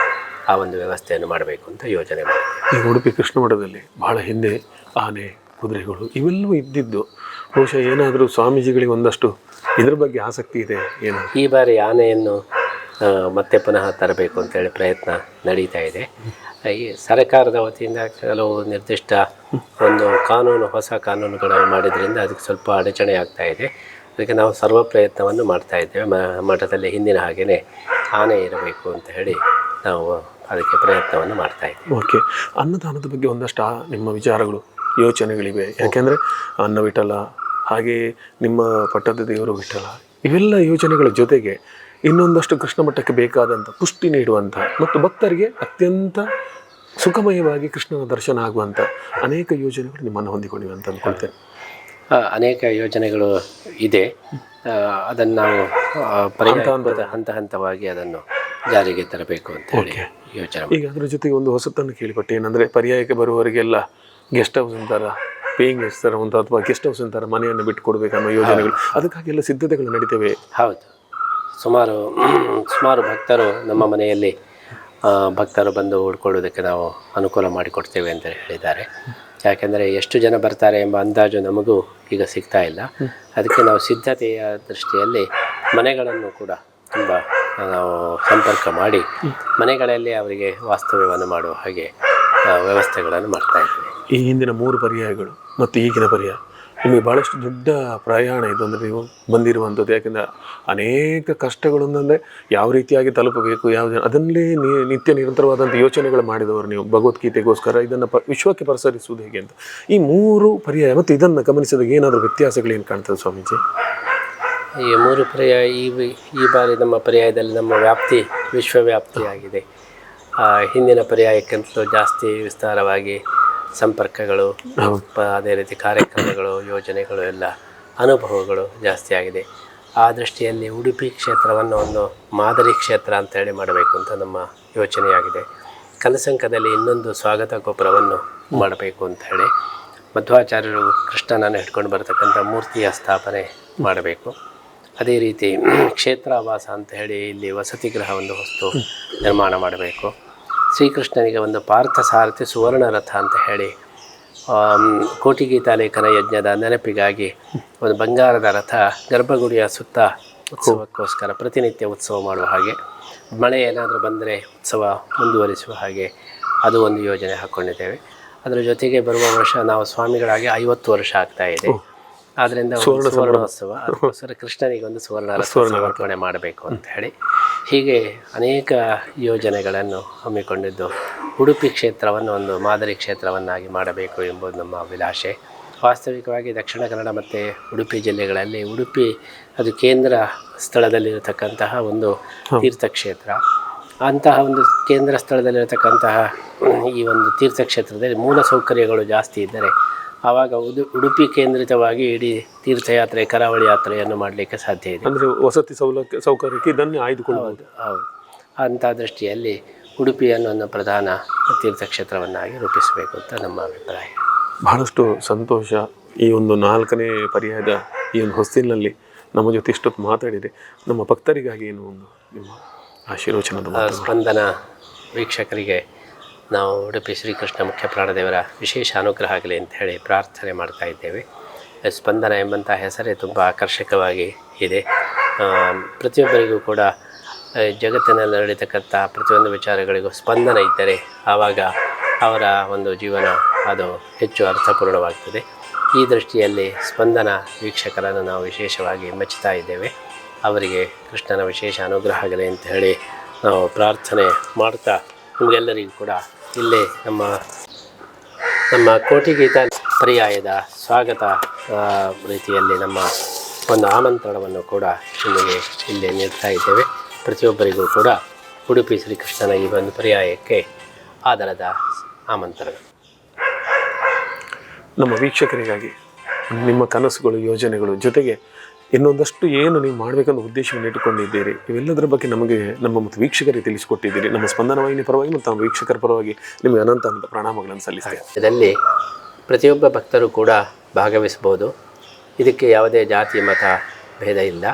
ಆ ಒಂದು ವ್ಯವಸ್ಥೆಯನ್ನು ಮಾಡಬೇಕು ಅಂತ ಯೋಜನೆ ಮಾಡಿದೆ ಈ ಉಡುಪಿ ಕೃಷ್ಣ ಮಠದಲ್ಲಿ ಬಹಳ ಹಿಂದೆ ಆನೆ ಕುದುರೆಗಳು ಇವೆಲ್ಲವೂ ಇದ್ದಿದ್ದು. ಬಹುಶಃ ಏನಾದರೂ ಸ್ವಾಮೀಜಿಗಳಿಗೆ ಒಂದಷ್ಟು ಇದ್ರ ಬಗ್ಗೆ ಆಸಕ್ತಿ ಇದೆ ಏನು. ಈ ಬಾರಿ ಆನೆಯನ್ನು ಮತ್ತೆ ಪುನಃ ತರಬೇಕು ಅಂತೇಳಿ ಪ್ರಯತ್ನ ನಡೀತಾ ಇದೆ. ಈ ಸರ್ಕಾರದ ವತಿಯಿಂದ ಕೆಲವು ನಿರ್ದಿಷ್ಟ ಒಂದು ಕಾನೂನು ಹೊಸ ಕಾನೂನುಗಳನ್ನು ಮಾಡಿದ್ರಿಂದ ಅದಕ್ಕೆ ಸ್ವಲ್ಪ ಅಡಚಣೆ ಆಗ್ತಾ ಇದೆ. ಅದಕ್ಕೆ ನಾವು ಸರ್ವ ಪ್ರಯತ್ನವನ್ನು ಮಾಡ್ತಾ ಇದ್ದೇವೆ. ಮ ಮಠದಲ್ಲಿ ಹಿಂದಿನ ಹಾಗೆಯೇ ಆನೆ ಇರಬೇಕು ಅಂತ ಹೇಳಿ ನಾವು ಅದಕ್ಕೆ ಪ್ರಯತ್ನವನ್ನು ಮಾಡ್ತಾ ಇದ್ದೀವಿ. ಓಕೆ. ಅನ್ನದಾನದ ಬಗ್ಗೆ ಒಂದಷ್ಟು ನಿಮ್ಮ ವಿಚಾರಗಳು. ಯೋಚನೆಗಳಿವೆ. ಯಾಕೆಂದರೆ ಅನ್ನ ವಿಠಲ ಹಾಗೆಯೇ ನಿಮ್ಮ ಪಟ್ಟದ ದೇವರು ವಿಠಲ ಇವೆಲ್ಲ ಯೋಜನೆಗಳ ಜೊತೆಗೆ ಇನ್ನೊಂದಷ್ಟು ಕೃಷ್ಣ ಮಠಕ್ಕೆ ಬೇಕಾದಂಥ ಪುಷ್ಟಿ ನೀಡುವಂಥ ಮತ್ತು ಭಕ್ತರಿಗೆ ಅತ್ಯಂತ ಸುಖಮಯವಾಗಿ ಕೃಷ್ಣನ ದರ್ಶನ ಆಗುವಂಥ ಅನೇಕ ಯೋಜನೆಗಳು ನಿಮ್ಮನ್ನು ಹೊಂದಿಕೊಂಡಿವೆ ಅಂತ ಅಂದ್ಕೊಳ್ತೇನೆ. ಅನೇಕ ಯೋಜನೆಗಳು ಇದೆ. ಅದನ್ನು ನಾವು ಹಂತ ಹಂತವಾಗಿ ಅದನ್ನು ಜಾರಿಗೆ ತರಬೇಕು ಅಂತ ಹೇಳಿ ಯೋಚನೆ ಈಗ ಅದರ ಜೊತೆಗೆ ಒಂದು ಹೊಸತನ್ನು ಕೇಳಿಪಟ್ಟೆ. ಏನಂದರೆ ಪರ್ಯಾಯಕ್ಕೆ ಬರುವವರಿಗೆಲ್ಲ ಗೆಸ್ಟ್ ಹೌಸ್ ಅಂತಾರ? ಪೇಯಿಂಗ್ ಗೆಸ್ಟ್ ಥರ ಒಂದು ಅಥವಾ ಗೆಸ್ಟ್ ಹೌಸ್ ಅಂತಾರ? ಮನೆಯನ್ನು ಬಿಟ್ಟು ಕೊಡಬೇಕನ್ನೋ ಯೋಜನೆಗಳು. ಅದಕ್ಕಾಗೆಲ್ಲ ಸಿದ್ಧತೆಗಳು ನಡೀತವೆ. ಹೌದು. ಸುಮಾರು ಸುಮಾರು ಭಕ್ತರು ನಮ್ಮ ಮನೆಯಲ್ಲಿ ಭಕ್ತರು ಬಂದು ಉಳ್ಕೊಳ್ಳೋದಕ್ಕೆ ನಾವು ಅನುಕೂಲ ಮಾಡಿಕೊಡ್ತೇವೆ ಅಂತ ಹೇಳಿದ್ದಾರೆ. ಯಾಕೆಂದರೆ ಎಷ್ಟು ಜನ ಬರ್ತಾರೆ ಎಂಬ ಅಂದಾಜು ನಮಗೂ ಈಗ ಸಿಗ್ತಾ ಇಲ್ಲ. ಅದಕ್ಕೆ ನಾವು ಸಿದ್ಧತೆಯ ದೃಷ್ಟಿಯಲ್ಲಿ ಮನೆಗಳನ್ನು ಕೂಡ ತುಂಬ ನಾವು ಸಂಪರ್ಕ ಮಾಡಿ ಮನೆಗಳಲ್ಲಿ ಅವರಿಗೆ ವಾಸ್ತವ್ಯವನ್ನು ಮಾಡುವ ಹಾಗೆ ವ್ಯವಸ್ಥೆಗಳನ್ನು ಮಾಡ್ತಾ ಇದ್ದೀವಿ. ಈ ಹಿಂದಿನ ಮೂರು ಪರ್ಯಾಯಗಳು ಮತ್ತು ಈಗಿನ ಪರ್ಯಾಯ. ನಿಮಗೆ ಭಾಳಷ್ಟು ದೊಡ್ಡ ಪ್ರಯಾಣ ಇದು ಅಂದರೆ ನೀವು ಬಂದಿರುವಂಥದ್ದು. ಯಾಕೆಂದರೆ ಅನೇಕ ಕಷ್ಟಗಳನ್ನಂದರೆ ಯಾವ ರೀತಿಯಾಗಿ ತಲುಪಬೇಕು, ಯಾವ ಅದನ್ನೇ ನಿತ್ಯ ನಿರಂತರವಾದಂಥ ಯೋಚನೆಗಳು ಮಾಡಿದವರು ನೀವು. ಭಗವದ್ಗೀತೆಗೋಸ್ಕರ ಇದನ್ನು ಪ ವಿಶ್ವಕ್ಕೆ ಪ್ರಸರಿಸುವುದು ಹೇಗೆ ಅಂತ. ಈ ಮೂರು ಪರ್ಯಾಯ ಮತ್ತು ಇದನ್ನು ಗಮನಿಸಿದಾಗ ಏನಾದರೂ ವ್ಯತ್ಯಾಸಗಳೇನು ಕಾಣ್ತದೆ ಸ್ವಾಮೀಜಿ? ಈ ಮೂರು ಪರ್ಯಾಯ ಈ ಈ ಬಾರಿ ನಮ್ಮ ಪರ್ಯಾಯದಲ್ಲಿ ನಮ್ಮ ವ್ಯಾಪ್ತಿ ವಿಶ್ವವ್ಯಾಪ್ತಿಯಾಗಿದೆ. ಹಿಂದಿನ ಪರ್ಯಾಯಕ್ಕಿಂತಲೂ ಜಾಸ್ತಿ ವಿಸ್ತಾರವಾಗಿ ಸಂಪರ್ಕಗಳು ಅದೇ ರೀತಿ ಕಾರ್ಯಕ್ರಮಗಳು ಯೋಜನೆಗಳು ಎಲ್ಲ ಅನುಭವಗಳು ಜಾಸ್ತಿ ಆಗಿದೆ. ಆ ದೃಷ್ಟಿಯಲ್ಲಿ ಉಡುಪಿ ಕ್ಷೇತ್ರವನ್ನು ಒಂದು ಮಾದರಿ ಕ್ಷೇತ್ರ ಅಂತೇಳಿ ಮಾಡಬೇಕು ಅಂತ ನಮ್ಮ ಯೋಚನೆಯಾಗಿದೆ. ಕಲಸಂಕದಲ್ಲಿ ಇನ್ನೊಂದು ಸ್ವಾಗತ ಗೋಪುರವನ್ನು ಮಾಡಬೇಕು ಅಂತ ಹೇಳಿ ಮಧ್ವಾಚಾರ್ಯರು ಕೃಷ್ಣನನ್ನು ಹಿಡ್ಕೊಂಡು ಬರತಕ್ಕಂಥ ಮೂರ್ತಿಯ ಸ್ಥಾಪನೆ ಮಾಡಬೇಕು. ಅದೇ ರೀತಿ ಕ್ಷೇತ್ರವಾಸ ಅಂತ ಹೇಳಿ ಇಲ್ಲಿ ವಸತಿ ಗೃಹವನ್ನು ಹೊಸ್ತು ನಿರ್ಮಾಣ ಮಾಡಬೇಕು. ಶ್ರೀಕೃಷ್ಣನಿಗೆ ಒಂದು ಪಾರ್ಥ ಸಾರಥಿ ಸುವರ್ಣ ರಥ ಅಂತ ಹೇಳಿ ಕೋಟಿಗೀತಾ ಲೇಖನ ಯಜ್ಞದ ನೆನಪಿಗಾಗಿ ಒಂದು ಬಂಗಾರದ ರಥ ಗರ್ಭಗುಡಿಯ ಸುತ್ತ ಉತ್ಸವಕ್ಕೋಸ್ಕರ ಪ್ರತಿನಿತ್ಯ ಉತ್ಸವ ಮಾಡುವ ಹಾಗೆ ಮಳೆ ಏನಾದರೂ ಬಂದರೆ ಉತ್ಸವ ಮುಂದುವರಿಸುವ ಹಾಗೆ ಅದು ಒಂದು ಯೋಜನೆ ಹಾಕ್ಕೊಂಡಿದ್ದೇವೆ ಅದರ ಜೊತೆಗೆ ಬರುವ ವರ್ಷ ನಾವು ಸ್ವಾಮಿಗಳಾಗಿ ಐವತ್ತು ವರ್ಷ ಆಗ್ತಾ ಇದೆ. ಆದ್ದರಿಂದ ಸುವರ್ಣೋತ್ಸವ ಅದಕ್ಕೋಸ್ಕರ ಕೃಷ್ಣನಿಗೆ ಒಂದು ಸುವರ್ಣ ರಥ ಸಮರ್ಪಣೆ ಮಾಡಬೇಕು ಅಂತ ಹೇಳಿ ಹೀಗೆ ಅನೇಕ ಯೋಜನೆಗಳನ್ನು ಹಮ್ಮಿಕೊಂಡಿದ್ದು. ಉಡುಪಿ ಕ್ಷೇತ್ರವನ್ನು ಒಂದು ಮಾದರಿ ಕ್ಷೇತ್ರವನ್ನಾಗಿ ಮಾಡಬೇಕು ಎಂಬುದು ನಮ್ಮ ಅಭಿಲಾಷೆ. ವಾಸ್ತವಿಕವಾಗಿ ದಕ್ಷಿಣ ಕನ್ನಡ ಮತ್ತು ಉಡುಪಿ ಜಿಲ್ಲೆಗಳಲ್ಲಿ ಉಡುಪಿ ಅದು ಕೇಂದ್ರ ಸ್ಥಳದಲ್ಲಿರತಕ್ಕಂತಹ ಒಂದು ತೀರ್ಥಕ್ಷೇತ್ರ. ಅಂತಹ ಒಂದು ಕೇಂದ್ರ ಸ್ಥಳದಲ್ಲಿರತಕ್ಕಂತಹ ಈ ಒಂದು ತೀರ್ಥಕ್ಷೇತ್ರದಲ್ಲಿ ಮೂಲ ಸೌಕರ್ಯಗಳು ಜಾಸ್ತಿ ಇದ್ದರೆ ಆವಾಗ ಉದು ಉಡುಪಿ ಕೇಂದ್ರಿತವಾಗಿ ಇಡೀ ತೀರ್ಥಯಾತ್ರೆ ಕರಾವಳಿ ಯಾತ್ರೆಯನ್ನು ಮಾಡಲಿಕ್ಕೆ ಸಾಧ್ಯ ಇದೆ. ಅಂದರೆ ವಸತಿ ಸೌಲಭ್ಯ ಸೌಕರ್ಯಕ್ಕೆ ಇದನ್ನೇ ಆಯ್ದುಕೊಳ್ಳಬಹುದು ಹೌದು ಅಂಥ ದೃಷ್ಟಿಯಲ್ಲಿ ಉಡುಪಿಯನ್ನು ಒಂದು ಪ್ರಧಾನ ತೀರ್ಥಕ್ಷೇತ್ರವನ್ನಾಗಿ ರೂಪಿಸಬೇಕು ಅಂತ ನಮ್ಮ ಅಭಿಪ್ರಾಯ. ಬಹಳಷ್ಟು ಸಂತೋಷ ಈ ಒಂದು ನಾಲ್ಕನೇ ಪರ್ಯಾಯದ ಈ ಒಂದು ಹೊಸ್ತಿಲಿನಲ್ಲಿ ನಮ್ಮ ಜೊತೆ ಇಷ್ಟೊತ್ತು ಮಾತಾಡಿದೆ. ನಮ್ಮ ಭಕ್ತರಿಗಾಗಿ ಏನು ಒಂದು ನಿಮ್ಮ ಆಶೀರ್ವಚನದ ಆ, ಮಾತು ಸ್ಪಂದನ ವೀಕ್ಷಕರಿಗೆ ನಾವು ಉಡುಪಿ ಶ್ರೀಕೃಷ್ಣ ಮುಖ್ಯ ಪ್ರಾಣದೇವರ ವಿಶೇಷ ಅನುಗ್ರಹ ಆಗಲಿ ಅಂತ ಹೇಳಿ ಪ್ರಾರ್ಥನೆ ಮಾಡ್ತಾ ಇದ್ದೇವೆ. ಸ್ಪಂದನ ಎಂಬಂಥ ಹೆಸರೇ ತುಂಬ ಆಕರ್ಷಕವಾಗಿ ಇದೆ. ಪ್ರತಿಯೊಬ್ಬರಿಗೂ ಕೂಡ ಜಗತ್ತಿನಲ್ಲಿ ನಡೀತಕ್ಕಂಥ ಪ್ರತಿಯೊಂದು ವಿಚಾರಗಳಿಗೂ ಸ್ಪಂದನ ಇದ್ದರೆ ಆವಾಗ ಅವರ ಒಂದು ಜೀವನ ಅದು ಹೆಚ್ಚು ಅರ್ಥಪೂರ್ಣವಾಗ್ತದೆ. ಈ ದೃಷ್ಟಿಯಲ್ಲಿ ಸ್ಪಂದನ ವೀಕ್ಷಕರನ್ನು ನಾವು ವಿಶೇಷವಾಗಿ ಮೆಚ್ಚುತ್ತಾ ಇದ್ದೇವೆ. ಅವರಿಗೆ ಕೃಷ್ಣನ ವಿಶೇಷ ಅನುಗ್ರಹ ಆಗಲಿ ಅಂತ ಹೇಳಿ ನಾವು ಪ್ರಾರ್ಥನೆ ಮಾಡ್ತಾ ನಿಮಗೆಲ್ಲರಿಗೂ ಕೂಡ ಇಲ್ಲಿ ನಮ್ಮ ನಮ್ಮ ಕೋಟಿಗೀತ ಪರ್ಯಾಯದ ಸ್ವಾಗತ ರೀತಿಯಲ್ಲಿ ನಮ್ಮ ಒಂದು ಆಮಂತ್ರಣವನ್ನು ಕೂಡ ನಿಮಗೆ ಇಲ್ಲಿ ನೀಡ್ತಾ ಇದ್ದೇವೆ. ಪ್ರತಿಯೊಬ್ಬರಿಗೂ ಕೂಡ ಉಡುಪಿ ಶ್ರೀಕೃಷ್ಣನ ಈ ಒಂದು ಪರ್ಯಾಯಕ್ಕೆ ಆಧಾರದ ಆಮಂತ್ರಣ. ನಮ್ಮ ವೀಕ್ಷಕರಿಗಾಗಿ ನಿಮ್ಮ ಕನಸುಗಳು ಯೋಜನೆಗಳು ಜೊತೆಗೆ ಇನ್ನೊಂದಷ್ಟು ಏನು ನೀವು ಮಾಡಬೇಕನ್ನೋ ಉದ್ದೇಶವನ್ನು ಇಟ್ಟುಕೊಂಡಿದ್ದೀರಿ, ಇವೆಲ್ಲದರ ಬಗ್ಗೆ ನಮಗೆ ನಮ್ಮ ಮತ್ತು ವೀಕ್ಷಕರಿಗೆ ತಿಳಿಸಿಕೊಟ್ಟಿದ್ದೀರಿ. ನಮ್ಮ ಸ್ಪಂದನ ವಾಹಿನಿ ಪರವಾಗಿ ಮತ್ತು ವೀಕ್ಷಕರ ಪರವಾಗಿ ನಿಮಗೆ ಅನಂತ ಅನಂತ ಪ್ರಣಾಮಗಳನ್ನು ಸಲ್ಲಿಸ್ತೇವೆ ಇದರಲ್ಲಿ ಪ್ರತಿಯೊಬ್ಬ ಭಕ್ತರು ಕೂಡ ಭಾಗವಹಿಸ್ಬೋದು ಇದಕ್ಕೆ ಯಾವುದೇ ಜಾತಿ, ಮತ, ಭೇದ ಇಲ್ಲ.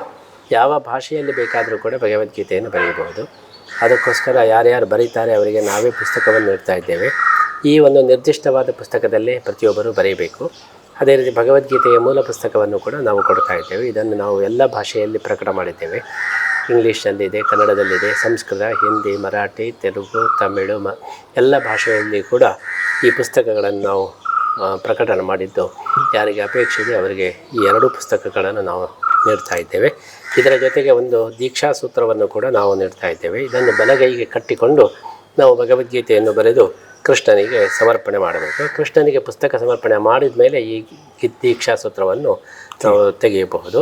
ಯಾವ ಭಾಷೆಯಲ್ಲಿ ಬೇಕಾದರೂ ಕೂಡ ಭಗವದ್ಗೀತೆಯನ್ನು ಬರೆಯಬಹುದು. ಅದಕ್ಕೋಸ್ಕರ ಯಾರ್ಯಾರು ಬರೀತಾರೆ ಅವರಿಗೆ ನಾವೇ ಪುಸ್ತಕವನ್ನು ಇಡ್ತಾ ಇದ್ದೇವೆ. ಈ ಒಂದು ನಿರ್ದಿಷ್ಟವಾದ ಪುಸ್ತಕದಲ್ಲಿ ಪ್ರತಿಯೊಬ್ಬರು ಬರೀಬೇಕು. ಅದೇ ರೀತಿ ಭಗವದ್ಗೀತೆಯ ಮೂಲ ಪುಸ್ತಕವನ್ನು ಕೂಡ ನಾವು ಕೊಡ್ತಾ ಇದ್ದೇವೆ. ಇದನ್ನು ನಾವು ಎಲ್ಲ ಭಾಷೆಯಲ್ಲಿ ಪ್ರಕಟ ಮಾಡಿದ್ದೇವೆ. ಇಂಗ್ಲೀಷ್ನಲ್ಲಿದೆ, ಕನ್ನಡದಲ್ಲಿದೆ, ಸಂಸ್ಕೃತ, ಹಿಂದಿ, ಮರಾಠಿ, ತೆಲುಗು, ತಮಿಳು, ಮ, ಎಲ್ಲ ಭಾಷೆಯಲ್ಲಿ ಕೂಡ ಈ ಪುಸ್ತಕಗಳನ್ನು ನಾವು ಪ್ರಕಟನೆ ಮಾಡಿದ್ದು. ಯಾರಿಗೆ ಅಪೇಕ್ಷೆ ಅವರಿಗೆ ಈ ಎರಡೂ ಪುಸ್ತಕಗಳನ್ನು ನಾವು ನೀಡ್ತಾ ಇದ್ದೇವೆ. ಇದರ ಜೊತೆಗೆ ಒಂದು ದೀಕ್ಷಾ ಸೂತ್ರವನ್ನು ಕೂಡ ನಾವು ನೀಡ್ತಾ ಇದ್ದೇವೆ. ಇದನ್ನು ಬಲಗೈಗೆ ಕಟ್ಟಿಕೊಂಡು ನಾವು ಭಗವದ್ಗೀತೆಯನ್ನು ಬರೆದು ಕೃಷ್ಣನಿಗೆ ಸಮರ್ಪಣೆ ಮಾಡಬೇಕು. ಕೃಷ್ಣನಿಗೆ ಪುಸ್ತಕ ಸಮರ್ಪಣೆ ಮಾಡಿದ ಮೇಲೆ ಈ ದೀಕ್ಷಾ ಸೂತ್ರವನ್ನು ತೆಗೆಯಬಹುದು.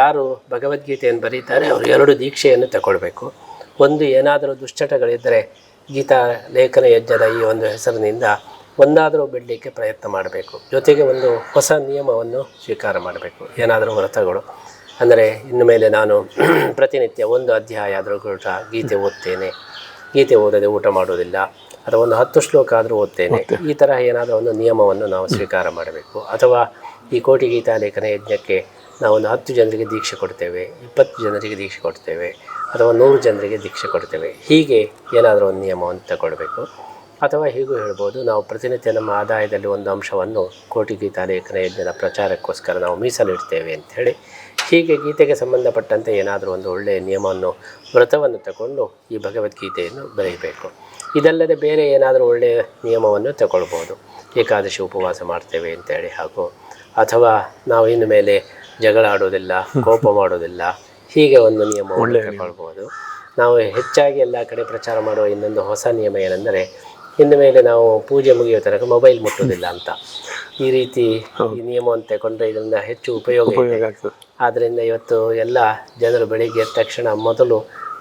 ಯಾರು ಭಗವದ್ಗೀತೆಯನ್ನು ಬರೀತಾರೆ, ಅವರು ಎರಡು ದೀಕ್ಷೆಯನ್ನು ತಗೊಳ್ಬೇಕು. ಒಂದು ಏನಾದರೂ ದುಶ್ಚಟಗಳಿದ್ದರೆ ಗೀತಾ ಲೇಖನ ಯಜ್ಞದ ಈ ಒಂದು ಹೆಸರಿನಿಂದ ಒಂದಾದರೂ ಬಿಡಲಿಕ್ಕೆ ಪ್ರಯತ್ನ ಮಾಡಬೇಕು. ಜೊತೆಗೆ ಒಂದು ಹೊಸ ನಿಯಮವನ್ನು ಸ್ವೀಕಾರ ಮಾಡಬೇಕು. ಏನಾದರೂ ವ್ರತಗಳು. ಅಂದರೆ ಇನ್ನು ಮೇಲೆ ನಾನು ಪ್ರತಿನಿತ್ಯ ಒಂದು ಅಧ್ಯಾಯ ಆದರೂ ಕೂಡ ಗೀತೆ ಓದ್ತೇನೆ. ಗೀತೆ ಓದದೆ ಊಟ ಮಾಡೋದಿಲ್ಲ ಅಥವಾ ಒಂದು ಹತ್ತು ಶ್ಲೋಕ ಆದರೂ ಓದ್ತೇನೆ ಈ ತರಹ ಏನಾದರೂ ಒಂದು ನಿಯಮವನ್ನು ನಾವು ಸ್ವೀಕಾರ ಮಾಡಬೇಕು. ಅಥವಾ ಈ ಕೋಟಿ ಗೀತಾ ಲೇಖನ ಯಜ್ಞಕ್ಕೆ ನಾವು ಒಂದು ಹತ್ತು ಜನರಿಗೆ ದೀಕ್ಷೆ ಕೊಡ್ತೇವೆ ಇಪ್ಪತ್ತು ಜನರಿಗೆ ದೀಕ್ಷೆ ಕೊಡ್ತೇವೆ ಅಥವಾ ನೂರು ಜನರಿಗೆ ದೀಕ್ಷೆ ಕೊಡ್ತೇವೆ. ಹೀಗೆ ಏನಾದರೂ ಒಂದು ನಿಯಮವನ್ನು ತಗೊಳ್ಬೇಕು. ಅಥವಾ ಹೀಗೂ ಹೇಳ್ಬೋದು ನಾವು ಪ್ರತಿನಿತ್ಯ ನಮ್ಮ ಆದಾಯದಲ್ಲಿ ಒಂದು ಅಂಶವನ್ನು ಕೋಟಿ ಗೀತಾ ಲೇಖನ ಯಜ್ಞದ ಪ್ರಚಾರಕ್ಕೋಸ್ಕರ ನಾವು ಮೀಸಲಿಡ್ತೇವೆ ಅಂಥೇಳಿ ಹೇಳಿ ಹೀಗೆ ಗೀತೆಗೆ ಸಂಬಂಧಪಟ್ಟಂತೆ ಏನಾದರೂ ಒಂದು ಒಳ್ಳೆಯ ನಿಯಮವನ್ನು ವ್ರತವನ್ನು ತಗೊಂಡು ಈ ಭಗವದ್ಗೀತೆಯನ್ನು ಬರೆಯಬೇಕು. ಇದಲ್ಲದೆ ಬೇರೆ ಏನಾದರೂ ಒಳ್ಳೆಯ ನಿಯಮವನ್ನು ತಗೊಳ್ಬೋದು. ಏಕಾದಶಿ ಉಪವಾಸ ಮಾಡ್ತೇವೆ ಅಂತೇಳಿ ಹಾಗೂ ಅಥವಾ ನಾವು ಇನ್ನು ಮೇಲೆ ಜಗಳ ಆಡೋದಿಲ್ಲ ಕೋಪ ಮಾಡೋದಿಲ್ಲ ಹೀಗೆ ಒಂದು ನಿಯಮವನ್ನು ತಗೊಳ್ಬೋದು. ನಾವು ಹೆಚ್ಚಾಗಿ ಎಲ್ಲ ಕಡೆ ಪ್ರಚಾರ ಮಾಡುವ ಇನ್ನೊಂದು ಹೊಸ ನಿಯಮ ಏನೆಂದರೆ ಇನ್ನು ಮೇಲೆ ನಾವು ಪೂಜೆ ಮುಗಿಯೋ ತನಕ ಮೊಬೈಲ್ ಮುಟ್ಟೋದಿಲ್ಲ ಅಂತ. ಈ ರೀತಿ ಈ ನಿಯಮವನ್ನು ತಗೊಂಡ್ರೆ ಇದರಿಂದ ಹೆಚ್ಚು ಉಪಯೋಗ ಇದೆ. ಆದ್ದರಿಂದ ಇವತ್ತು ಎಲ್ಲ ಜನರು ಬೆಳಿಗ್ಗೆ ಎದ್ದ ತಕ್ಷಣ ಮೊದಲು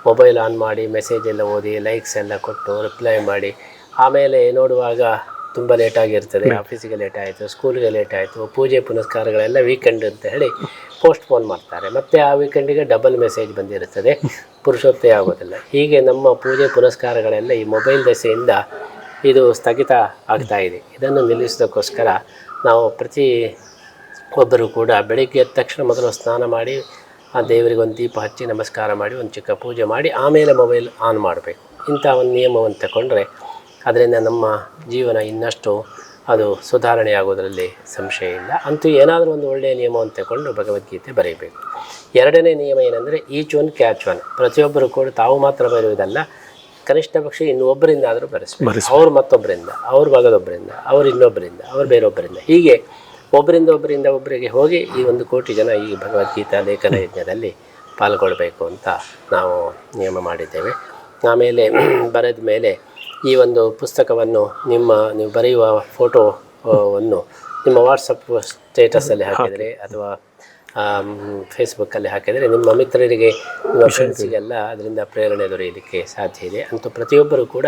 ಮೊಬೈಲ್ ಆನ್ ಮಾಡಿ ಮೆಸೇಜ್ ಎಲ್ಲ ಓದಿ ಲೈಕ್ಸ್ ಎಲ್ಲ ಕೊಟ್ಟು ರಿಪ್ಲೈ ಮಾಡಿ ಆಮೇಲೆ ನೋಡುವಾಗ ತುಂಬ ಲೇಟ್ ಆಗಿರ್ತದೆ. ಆಫೀಸಿಗೆ ಲೇಟ್ ಆಯಿತು ಸ್ಕೂಲ್ಗೆ ಲೇಟ್ ಆಯಿತು ಪೂಜೆ ಪುನಸ್ಕಾರಗಳೆಲ್ಲ ವೀಕೆಂಡ್ ಅಂತ ಹೇಳಿ ಪೋಸ್ಟ್ಪೋನ್ ಮಾಡ್ತಾರೆ. ಮತ್ತು ಆ ವೀಕೆಂಡಿಗೆ ಡಬಲ್ ಮೆಸೇಜ್ ಬಂದಿರುತ್ತದೆ. ಪುರುಷೋತ್ತೆ ಆಗೋದಿಲ್ಲ. ಹೀಗೆ ನಮ್ಮ ಪೂಜೆ ಪುನಸ್ಕಾರಗಳೆಲ್ಲ ಈ ಮೊಬೈಲ್ ದೆಸೆಯಿಂದ ಇದು ಸ್ಥಗಿತ ಆಗ್ತಾ ಇದೆ. ಇದನ್ನು ನಿಲ್ಲಿಸೋದಕ್ಕೋಸ್ಕರ ನಾವು ಪ್ರತಿ ಒಬ್ಬರು ಕೂಡ ಬೆಳಿಗ್ಗೆ ಎದ್ದ ತಕ್ಷಣ ಮೊದಲು ಸ್ನಾನ ಮಾಡಿ ಆ ದೇವರಿಗೆ ಒಂದು ದೀಪ ಹಚ್ಚಿ ನಮಸ್ಕಾರ ಮಾಡಿ ಒಂದು ಚಿಕ್ಕ ಪೂಜೆ ಮಾಡಿ ಆಮೇಲೆ ಮೊಬೈಲ್ ಆನ್ ಮಾಡಬೇಕು. ಇಂಥ ಒಂದು ನಿಯಮವನ್ನು ತಗೊಂಡ್ರೆ ಅದರಿಂದ ನಮ್ಮ ಜೀವನ ಇನ್ನಷ್ಟು ಅದು ಸುಧಾರಣೆ ಆಗೋದರಲ್ಲಿ ಸಂಶಯ ಇಲ್ಲ. ಅಂತೂ ಏನಾದರೂ ಒಂದು ಒಳ್ಳೆಯ ನಿಯಮವನ್ನು ತಗೊಂಡು ಭಗವದ್ಗೀತೆ ಬರೀಬೇಕು. ಎರಡನೇ ನಿಯಮ ಏನಂದರೆ ಈಚ್ ಒನ್ ಕ್ಯಾಚ್ ಒನ್ ಪ್ರತಿಯೊಬ್ಬರು ಕೂಡ ತಾವು ಮಾತ್ರ ಬರೆಯುವುದಲ್ಲ ಕನಿಷ್ಠ ಪಕ್ಷ ಇನ್ನೊಬ್ಬರಿಂದ ಆದರೂ ಬರೆಸ್ಬೇಕು. ಅವ್ರು ಮತ್ತೊಬ್ಬರಿಂದ ಅವ್ರ ಮಗದೊಬ್ಬರಿಂದ ಅವ್ರು ಇನ್ನೊಬ್ಬರಿಂದ ಅವ್ರು ಬೇರೊಬ್ಬರಿಂದ. ಹೀಗೆ ಒಬ್ಬರಿಂದ ಒಬ್ಬರಿಂದ ಒಬ್ಬರಿಗೆ ಹೋಗಿ ಈ ಒಂದು ಕೋಟಿ ಜನ ಈ ಭಗವದ್ಗೀತಾ ಲೇಖನ ಯಜ್ಞದಲ್ಲಿ ಪಾಲ್ಗೊಳ್ಬೇಕು ಅಂತ ನಾವು ನಿಯಮ ಮಾಡಿದ್ದೇವೆ. ಆಮೇಲೆ ಬರೆದ ಮೇಲೆ ಈ ಒಂದು ಪುಸ್ತಕವನ್ನು ನಿಮ್ಮ ನೀವು ಬರೆಯುವ ಫೋಟೋವನ್ನು ನಿಮ್ಮ ವಾಟ್ಸಪ್ ಸ್ಟೇಟಸಲ್ಲಿ ಹಾಕಿದರೆ ಅಥವಾ ಫೇಸ್ಬುಕ್ಕಲ್ಲಿ ಹಾಕಿದರೆ ನಿಮ್ಮ ಮಿತ್ರರಿಗೆ ನಿಮ್ಮ ಫ್ರೆಂಡ್ಸಿಗೆಲ್ಲ ಅದರಿಂದ ಪ್ರೇರಣೆ ದೊರೆಯಲಿಕ್ಕೆ ಸಾಧ್ಯ ಇದೆ. ಅಂತೂ ಪ್ರತಿಯೊಬ್ಬರು ಕೂಡ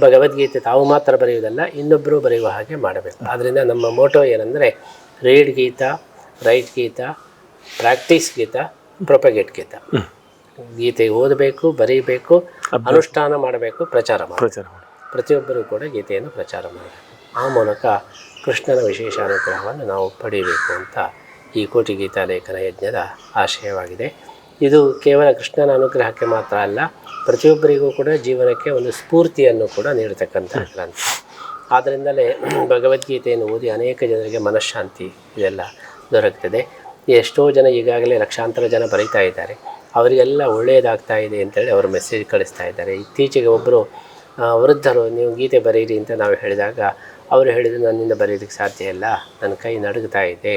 ಭಗವದ್ಗೀತೆ ತಾವು ಮಾತ್ರ ಬರೆಯುವುದಲ್ಲ ಇನ್ನೊಬ್ಬರು ಬರೆಯುವ ಹಾಗೆ ಮಾಡಬೇಕು. ಆದ್ದರಿಂದ ನಮ್ಮ ಮೋಟೋ ಏನಂದರೆ read Gita write Gita practise Gita propagate Gita. ಗೀತೆ ಓದಬೇಕು ಬರೀಬೇಕು ಅನುಷ್ಠಾನ ಮಾಡಬೇಕು ಪ್ರಚಾರ ಪ್ರಚಾರ ಮಾಡಿ. ಪ್ರತಿಯೊಬ್ಬರೂ ಕೂಡ ಗೀತೆಯನ್ನು ಪ್ರಚಾರ ಮಾಡಬೇಕು. ಆ ಮೂಲಕ ಕೃಷ್ಣನ ವಿಶೇಷ ಅನುಗ್ರಹವನ್ನು ನಾವು ಪಡೆಯಬೇಕು ಅಂತ ಈ ಕೋಟಿ ಗೀತಾ ಲೇಖನ ಯಜ್ಞದ ಆಶಯವಾಗಿದೆ. ಇದು ಕೇವಲ ಕೃಷ್ಣನ ಅನುಗ್ರಹಕ್ಕೆ ಮಾತ್ರ ಅಲ್ಲ, ಪ್ರತಿಯೊಬ್ಬರಿಗೂ ಕೂಡ ಜೀವನಕ್ಕೆ ಒಂದು ಸ್ಫೂರ್ತಿಯನ್ನು ಕೂಡ ನೀಡತಕ್ಕಂಥ ಗ್ರಂಥ. ಆದ್ದರಿಂದಲೇ ಭಗವದ್ಗೀತೆಯನ್ನು ಓದಿ ಅನೇಕ ಜನರಿಗೆ ಮನಃಶಾಂತಿ ಇದೆಲ್ಲ ದೊರಕ್ತದೆ. ಎಷ್ಟೋ ಜನ ಈಗಾಗಲೇ ಲಕ್ಷಾಂತರ ಜನ ಬರೀತಾ ಇದ್ದಾರೆ. ಅವರಿಗೆಲ್ಲ ಒಳ್ಳೆಯದಾಗ್ತಾ ಇದೆ ಅಂತೇಳಿ ಅವರು ಮೆಸೇಜ್ ಕಳಿಸ್ತಾ ಇದ್ದಾರೆ. ಇತ್ತೀಚೆಗೆ ಒಬ್ಬರು ವೃದ್ಧರು, ನೀವು ಗೀತೆ ಬರೀರಿ ಅಂತ ನಾವು ಹೇಳಿದಾಗ, ಅವರು ಹೇಳಿದರು ನನ್ನಿಂದ ಬರೆಯೋದಕ್ಕೆ ಸಾಧ್ಯ ಇಲ್ಲ. ನನ್ನ ಕೈ ನಡುಗ್ತಾ ಇದೆ.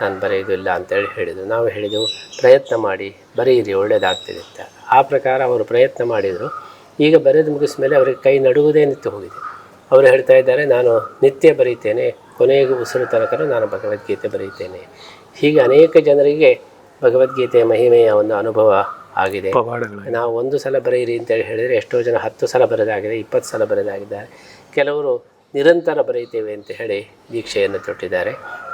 ನಾನು ಬರೆಯೋದಿಲ್ಲ ಅಂತೇಳಿ ಹೇಳಿದರು. ನಾವು ಹೇಳಿದೆವು ಪ್ರಯತ್ನ ಮಾಡಿ ಬರೆಯಿರಿ ಒಳ್ಳೆಯದಾಗ್ತದೆ ಅಂತ. ಆ ಪ್ರಕಾರ ಅವರು ಪ್ರಯತ್ನ ಮಾಡಿದರು. ಈಗ ಬರೆದು ಮುಗಿಸಿದ ಮೇಲೆ ಅವರಿಗೆ ಕೈ ನಡುವುದೇ ನಿಂತು ಹೋಗಿದೆ. ಅವರು ಹೇಳ್ತಾ ಇದ್ದಾರೆ ನಾನು ನಿತ್ಯ ಬರೀತೇನೆ ಕೊನೆಗೂ ಉಸಿರು ತನಕ ನಾನು ಭಗವದ್ಗೀತೆ ಬರೀತೇನೆ ಹೀಗೆ ಅನೇಕ ಜನರಿಗೆ ಭಗವದ್ಗೀತೆಯ ಮಹಿಮೆಯ ಒಂದು ಅನುಭವ ಆಗಿದೆ. ನಾವು ಒಂದು ಸಲ ಬರೆಯಿರಿ ಅಂತೇಳಿ ಹೇಳಿದರೆ ಎಷ್ಟೋ ಜನ ಹತ್ತು ಸಲ ಬರೆದಾಗಿದೆ ಇಪ್ಪತ್ತು ಸಲ ಬರೆದಾಗಿದ್ದಾರೆ. ಕೆಲವರು ನಿರಂತರ ಬರೆಯುತ್ತೇವೆ ಅಂತ ಹೇಳಿ ದೀಕ್ಷೆಯನ್ನು ತೊಟ್ಟಿದ್ದಾರೆ.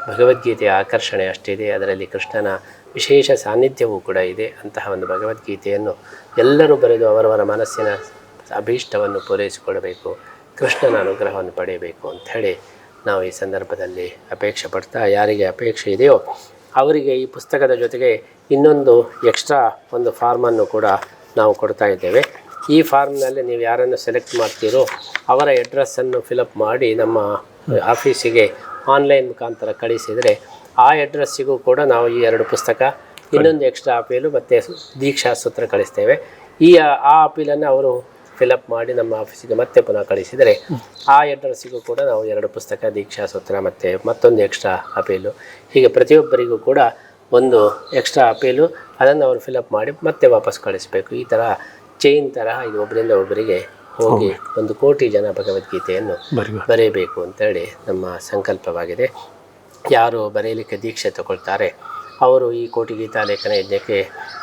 ಭಗವದ್ಗೀತೆಯ ಆಕರ್ಷಣೆ ಅಷ್ಟಿದೆ ಅದರಲ್ಲಿ ಕೃಷ್ಣನ ವಿಶೇಷ ಸಾನ್ನಿಧ್ಯವೂ ಕೂಡ ಇದೆ. ಅಂತಹ ಒಂದು ಭಗವದ್ಗೀತೆಯನ್ನು ಎಲ್ಲರೂ ಬರೆದು ಅವರವರ ಮನಸ್ಸಿನ ಅಭೀಷ್ಟವನ್ನು ಪೂರೈಸಿಕೊಳ್ಳಬೇಕು. ಕೃಷ್ಣನ ಅನುಗ್ರಹವನ್ನು ಪಡೆಯಬೇಕು ಅಂತ ಹೇಳಿ ನಾವು ಈ ಸಂದರ್ಭದಲ್ಲಿ ಅಪೇಕ್ಷೆ ಪಡ್ತಾ ಯಾರಿಗೆ ಅಪೇಕ್ಷೆ ಇದೆಯೋ ಅವರಿಗೆ ಈ ಪುಸ್ತಕದ ಜೊತೆಗೆ ಇನ್ನೊಂದು ಎಕ್ಸ್ಟ್ರಾ ಒಂದು ಫಾರ್ಮನ್ನು ಕೂಡ ನಾವು ಕೊಡ್ತಾ ಇದ್ದೇವೆ. ಈ ಫಾರ್ಮ್ನಲ್ಲಿ ನೀವು ಯಾರನ್ನು ಸೆಲೆಕ್ಟ್ ಮಾಡ್ತೀರೋ ಅವರ ಎಡ್ರೆಸ್ಸನ್ನು ಫಿಲಪ್ ಮಾಡಿ ನಮ್ಮ ಆಫೀಸಿಗೆ ಆನ್ಲೈನ್ ಮುಖಾಂತರ ಕಳಿಸಿದರೆ ಆ ಅಡ್ರೆಸ್ಸಿಗೂ ಕೂಡ ನಾವು ಈ ಎರಡು ಪುಸ್ತಕ, ಇನ್ನೊಂದು ಎಕ್ಸ್ಟ್ರಾ ಅಪೀಲು ಮತ್ತು ದೀಕ್ಷಾ ಸೂತ್ರ ಕಳಿಸ್ತೇವೆ. ಈ ಆ ಅಪೀಲನ್ನು ಅವರು ಫಿಲಪ್ ಮಾಡಿ ನಮ್ಮ ಆಫೀಸಿಗೆ ಮತ್ತೆ ಪುನಃ ಕಳಿಸಿದರೆ ಆ ಅಡ್ರೆಸ್ಸಿಗೂ ಕೂಡ ನಾವು ಎರಡು ಪುಸ್ತಕ, ದೀಕ್ಷಾ ಸೂತ್ರ ಮತ್ತು ಮತ್ತೊಂದು ಎಕ್ಸ್ಟ್ರಾ ಅಪೀಲು. ಹೀಗೆ ಪ್ರತಿಯೊಬ್ಬರಿಗೂ ಕೂಡ ಒಂದು ಎಕ್ಸ್ಟ್ರಾ ಅಪೀಲು, ಅದನ್ನು ಅವರು ಫಿಲಪ್ ಮಾಡಿ ಮತ್ತೆ ವಾಪಸ್ ಕಳಿಸಬೇಕು. ಈ ಥರ ಚೈನ್ ತರಹ ಇದು ಒಬ್ಬರಿಂದ ಒಬ್ಬರಿಗೆ ಹೋಗಿ ಒಂದು ಕೋಟಿ ಜನ ಭಗವದ್ಗೀತೆಯನ್ನು ಬರೆಯಬೇಕು ಅಂತೇಳಿ ನಮ್ಮ ಸಂಕಲ್ಪವಾಗಿದೆ. ಯಾರು ಬರೆಯಲಿಕ್ಕೆ ದೀಕ್ಷೆ ತಗೊಳ್ತಾರೆ ಅವರು ಈ ಕೋಟಿ ಗೀತಾ ಲೇಖನ ಯಜ್ಞಕ್ಕೆ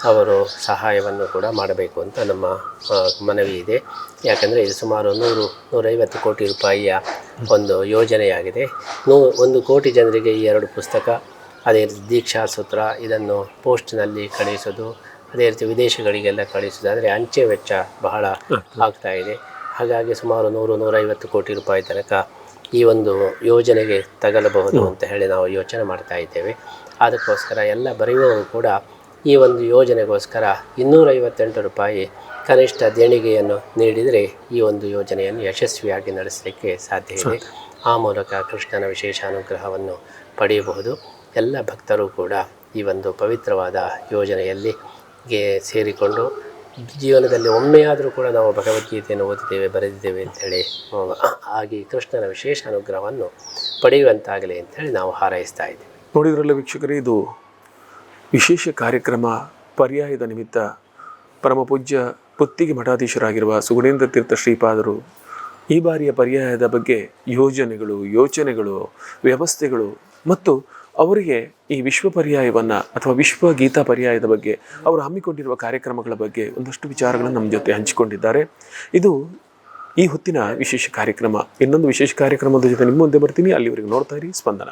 ಅವರು ಸಹಾಯವನ್ನು ಕೂಡ ಮಾಡಬೇಕು ಅಂತ ನಮ್ಮ ಮನವಿ ಇದೆ. ಯಾಕಂದರೆ ಇದು ಸುಮಾರು ನೂರು ನೂರೈವತ್ತು ಕೋಟಿ ರೂಪಾಯಿಯ ಒಂದು ಯೋಜನೆಯಾಗಿದೆ. ನೂ ಒಂದು ಕೋಟಿ ಜನರಿಗೆ ಈ ಎರಡು ಪುಸ್ತಕ ಅದೇ ದೀಕ್ಷಾ ಸೂತ್ರ ಇದನ್ನು ಪೋಸ್ಟ್ನಲ್ಲಿ ಕಳಿಸೋದು ಅದೇ ರೀತಿ ವಿದೇಶಗಳಿಗೆಲ್ಲ ಕಳಿಸೋದಾದರೆ ಅಂಚೆ ವೆಚ್ಚ ಬಹಳ ಆಗ್ತಾ ಇದೆ. ಹಾಗಾಗಿ ಸುಮಾರು ನೂರು ನೂರೈವತ್ತು ಕೋಟಿ ರೂಪಾಯಿ ತನಕ ಈ ಒಂದು ಯೋಜನೆಗೆ ತಗಲಬಹುದು ಅಂತ ಹೇಳಿ ನಾವು ಯೋಚನೆ ಮಾಡ್ತಾ ಇದ್ದೇವೆ. ಅದಕ್ಕೋಸ್ಕರ ಎಲ್ಲ ಬರೆಯುವವರು ಕೂಡ ಈ ಒಂದು ಯೋಜನೆಗೋಸ್ಕರ ಇನ್ನೂರೈವತ್ತೆಂಟು ರೂಪಾಯಿ ಕನಿಷ್ಠ ದೇಣಿಗೆಯನ್ನು ನೀಡಿದರೆ ಈ ಒಂದು ಯೋಜನೆಯನ್ನು ಯಶಸ್ವಿಯಾಗಿ ನಡೆಸಲಿಕ್ಕೆ ಸಾಧ್ಯ ಇದೆ. ಆ ಮೂಲಕ ಕೃಷ್ಣನ ವಿಶೇಷ ಅನುಗ್ರಹವನ್ನು ಪಡೆಯಬಹುದು. ಎಲ್ಲ ಭಕ್ತರು ಕೂಡ ಈ ಒಂದು ಪವಿತ್ರವಾದ ಯೋಜನೆಯಲ್ಲಿ ಗೆ ಸೇರಿಕೊಂಡು ಜೀವನದಲ್ಲಿ ಒಮ್ಮೆಯಾದರೂ ಕೂಡ ನಾವು ಭಗವದ್ಗೀತೆಯನ್ನು ಓದಿದ್ದೇವೆ, ಬರೆದಿದ್ದೇವೆ ಅಂಥೇಳಿ ಆಗಿ ಕೃಷ್ಣನ ವಿಶೇಷ ಅನುಗ್ರಹವನ್ನು ಪಡೆಯುವಂತಾಗಲಿ ಅಂಥೇಳಿ ನಾವು ಹಾರೈಸ್ತಾ ಇದ್ದೀವಿ. ನೋಡಿದ್ರಲ್ಲ ವೀಕ್ಷಕರೇ, ಇದು ವಿಶೇಷ ಕಾರ್ಯಕ್ರಮ ಪರ್ಯಾಯದ ನಿಮಿತ್ತ ಪರಮ ಪೂಜ್ಯ ಪುತ್ತಿಗೆ ಮಠಾಧೀಶರಾಗಿರುವ ಸುಗುಣೇಂದ್ರ ತೀರ್ಥ ಶ್ರೀಪಾದರು ಈ ಬಾರಿಯ ಪರ್ಯಾಯದ ಬಗ್ಗೆ ಯೋಜನೆಗಳು, ಯೋಚನೆಗಳು, ವ್ಯವಸ್ಥೆಗಳು ಮತ್ತು ಅವರಿಗೆ ಈ ವಿಶ್ವ ಪರ್ಯಾಯವನ್ನು ಅಥವಾ ವಿಶ್ವ ಗೀತಾ ಪರ್ಯಾಯದ ಬಗ್ಗೆ ಅವರು ಹಮ್ಮಿಕೊಂಡಿರುವ ಕಾರ್ಯಕ್ರಮಗಳ ಬಗ್ಗೆ ಒಂದಷ್ಟು ವಿಚಾರಗಳನ್ನು ನಮ್ಮ ಜೊತೆ ಹಂಚಿಕೊಂಡಿದ್ದಾರೆ. ಇದು ಈ ಹೊತ್ತಿನ ವಿಶೇಷ ಕಾರ್ಯಕ್ರಮ. ಇನ್ನೊಂದು ವಿಶೇಷ ಕಾರ್ಯಕ್ರಮದ ಜೊತೆ ನಿಮ್ಮ ಮುಂದೆ ಬರ್ತೀನಿ. ಅಲ್ಲಿವರೆಗೆ ನೋಡ್ತಾ ಇರಿ. ಸ್ಪಂದನ.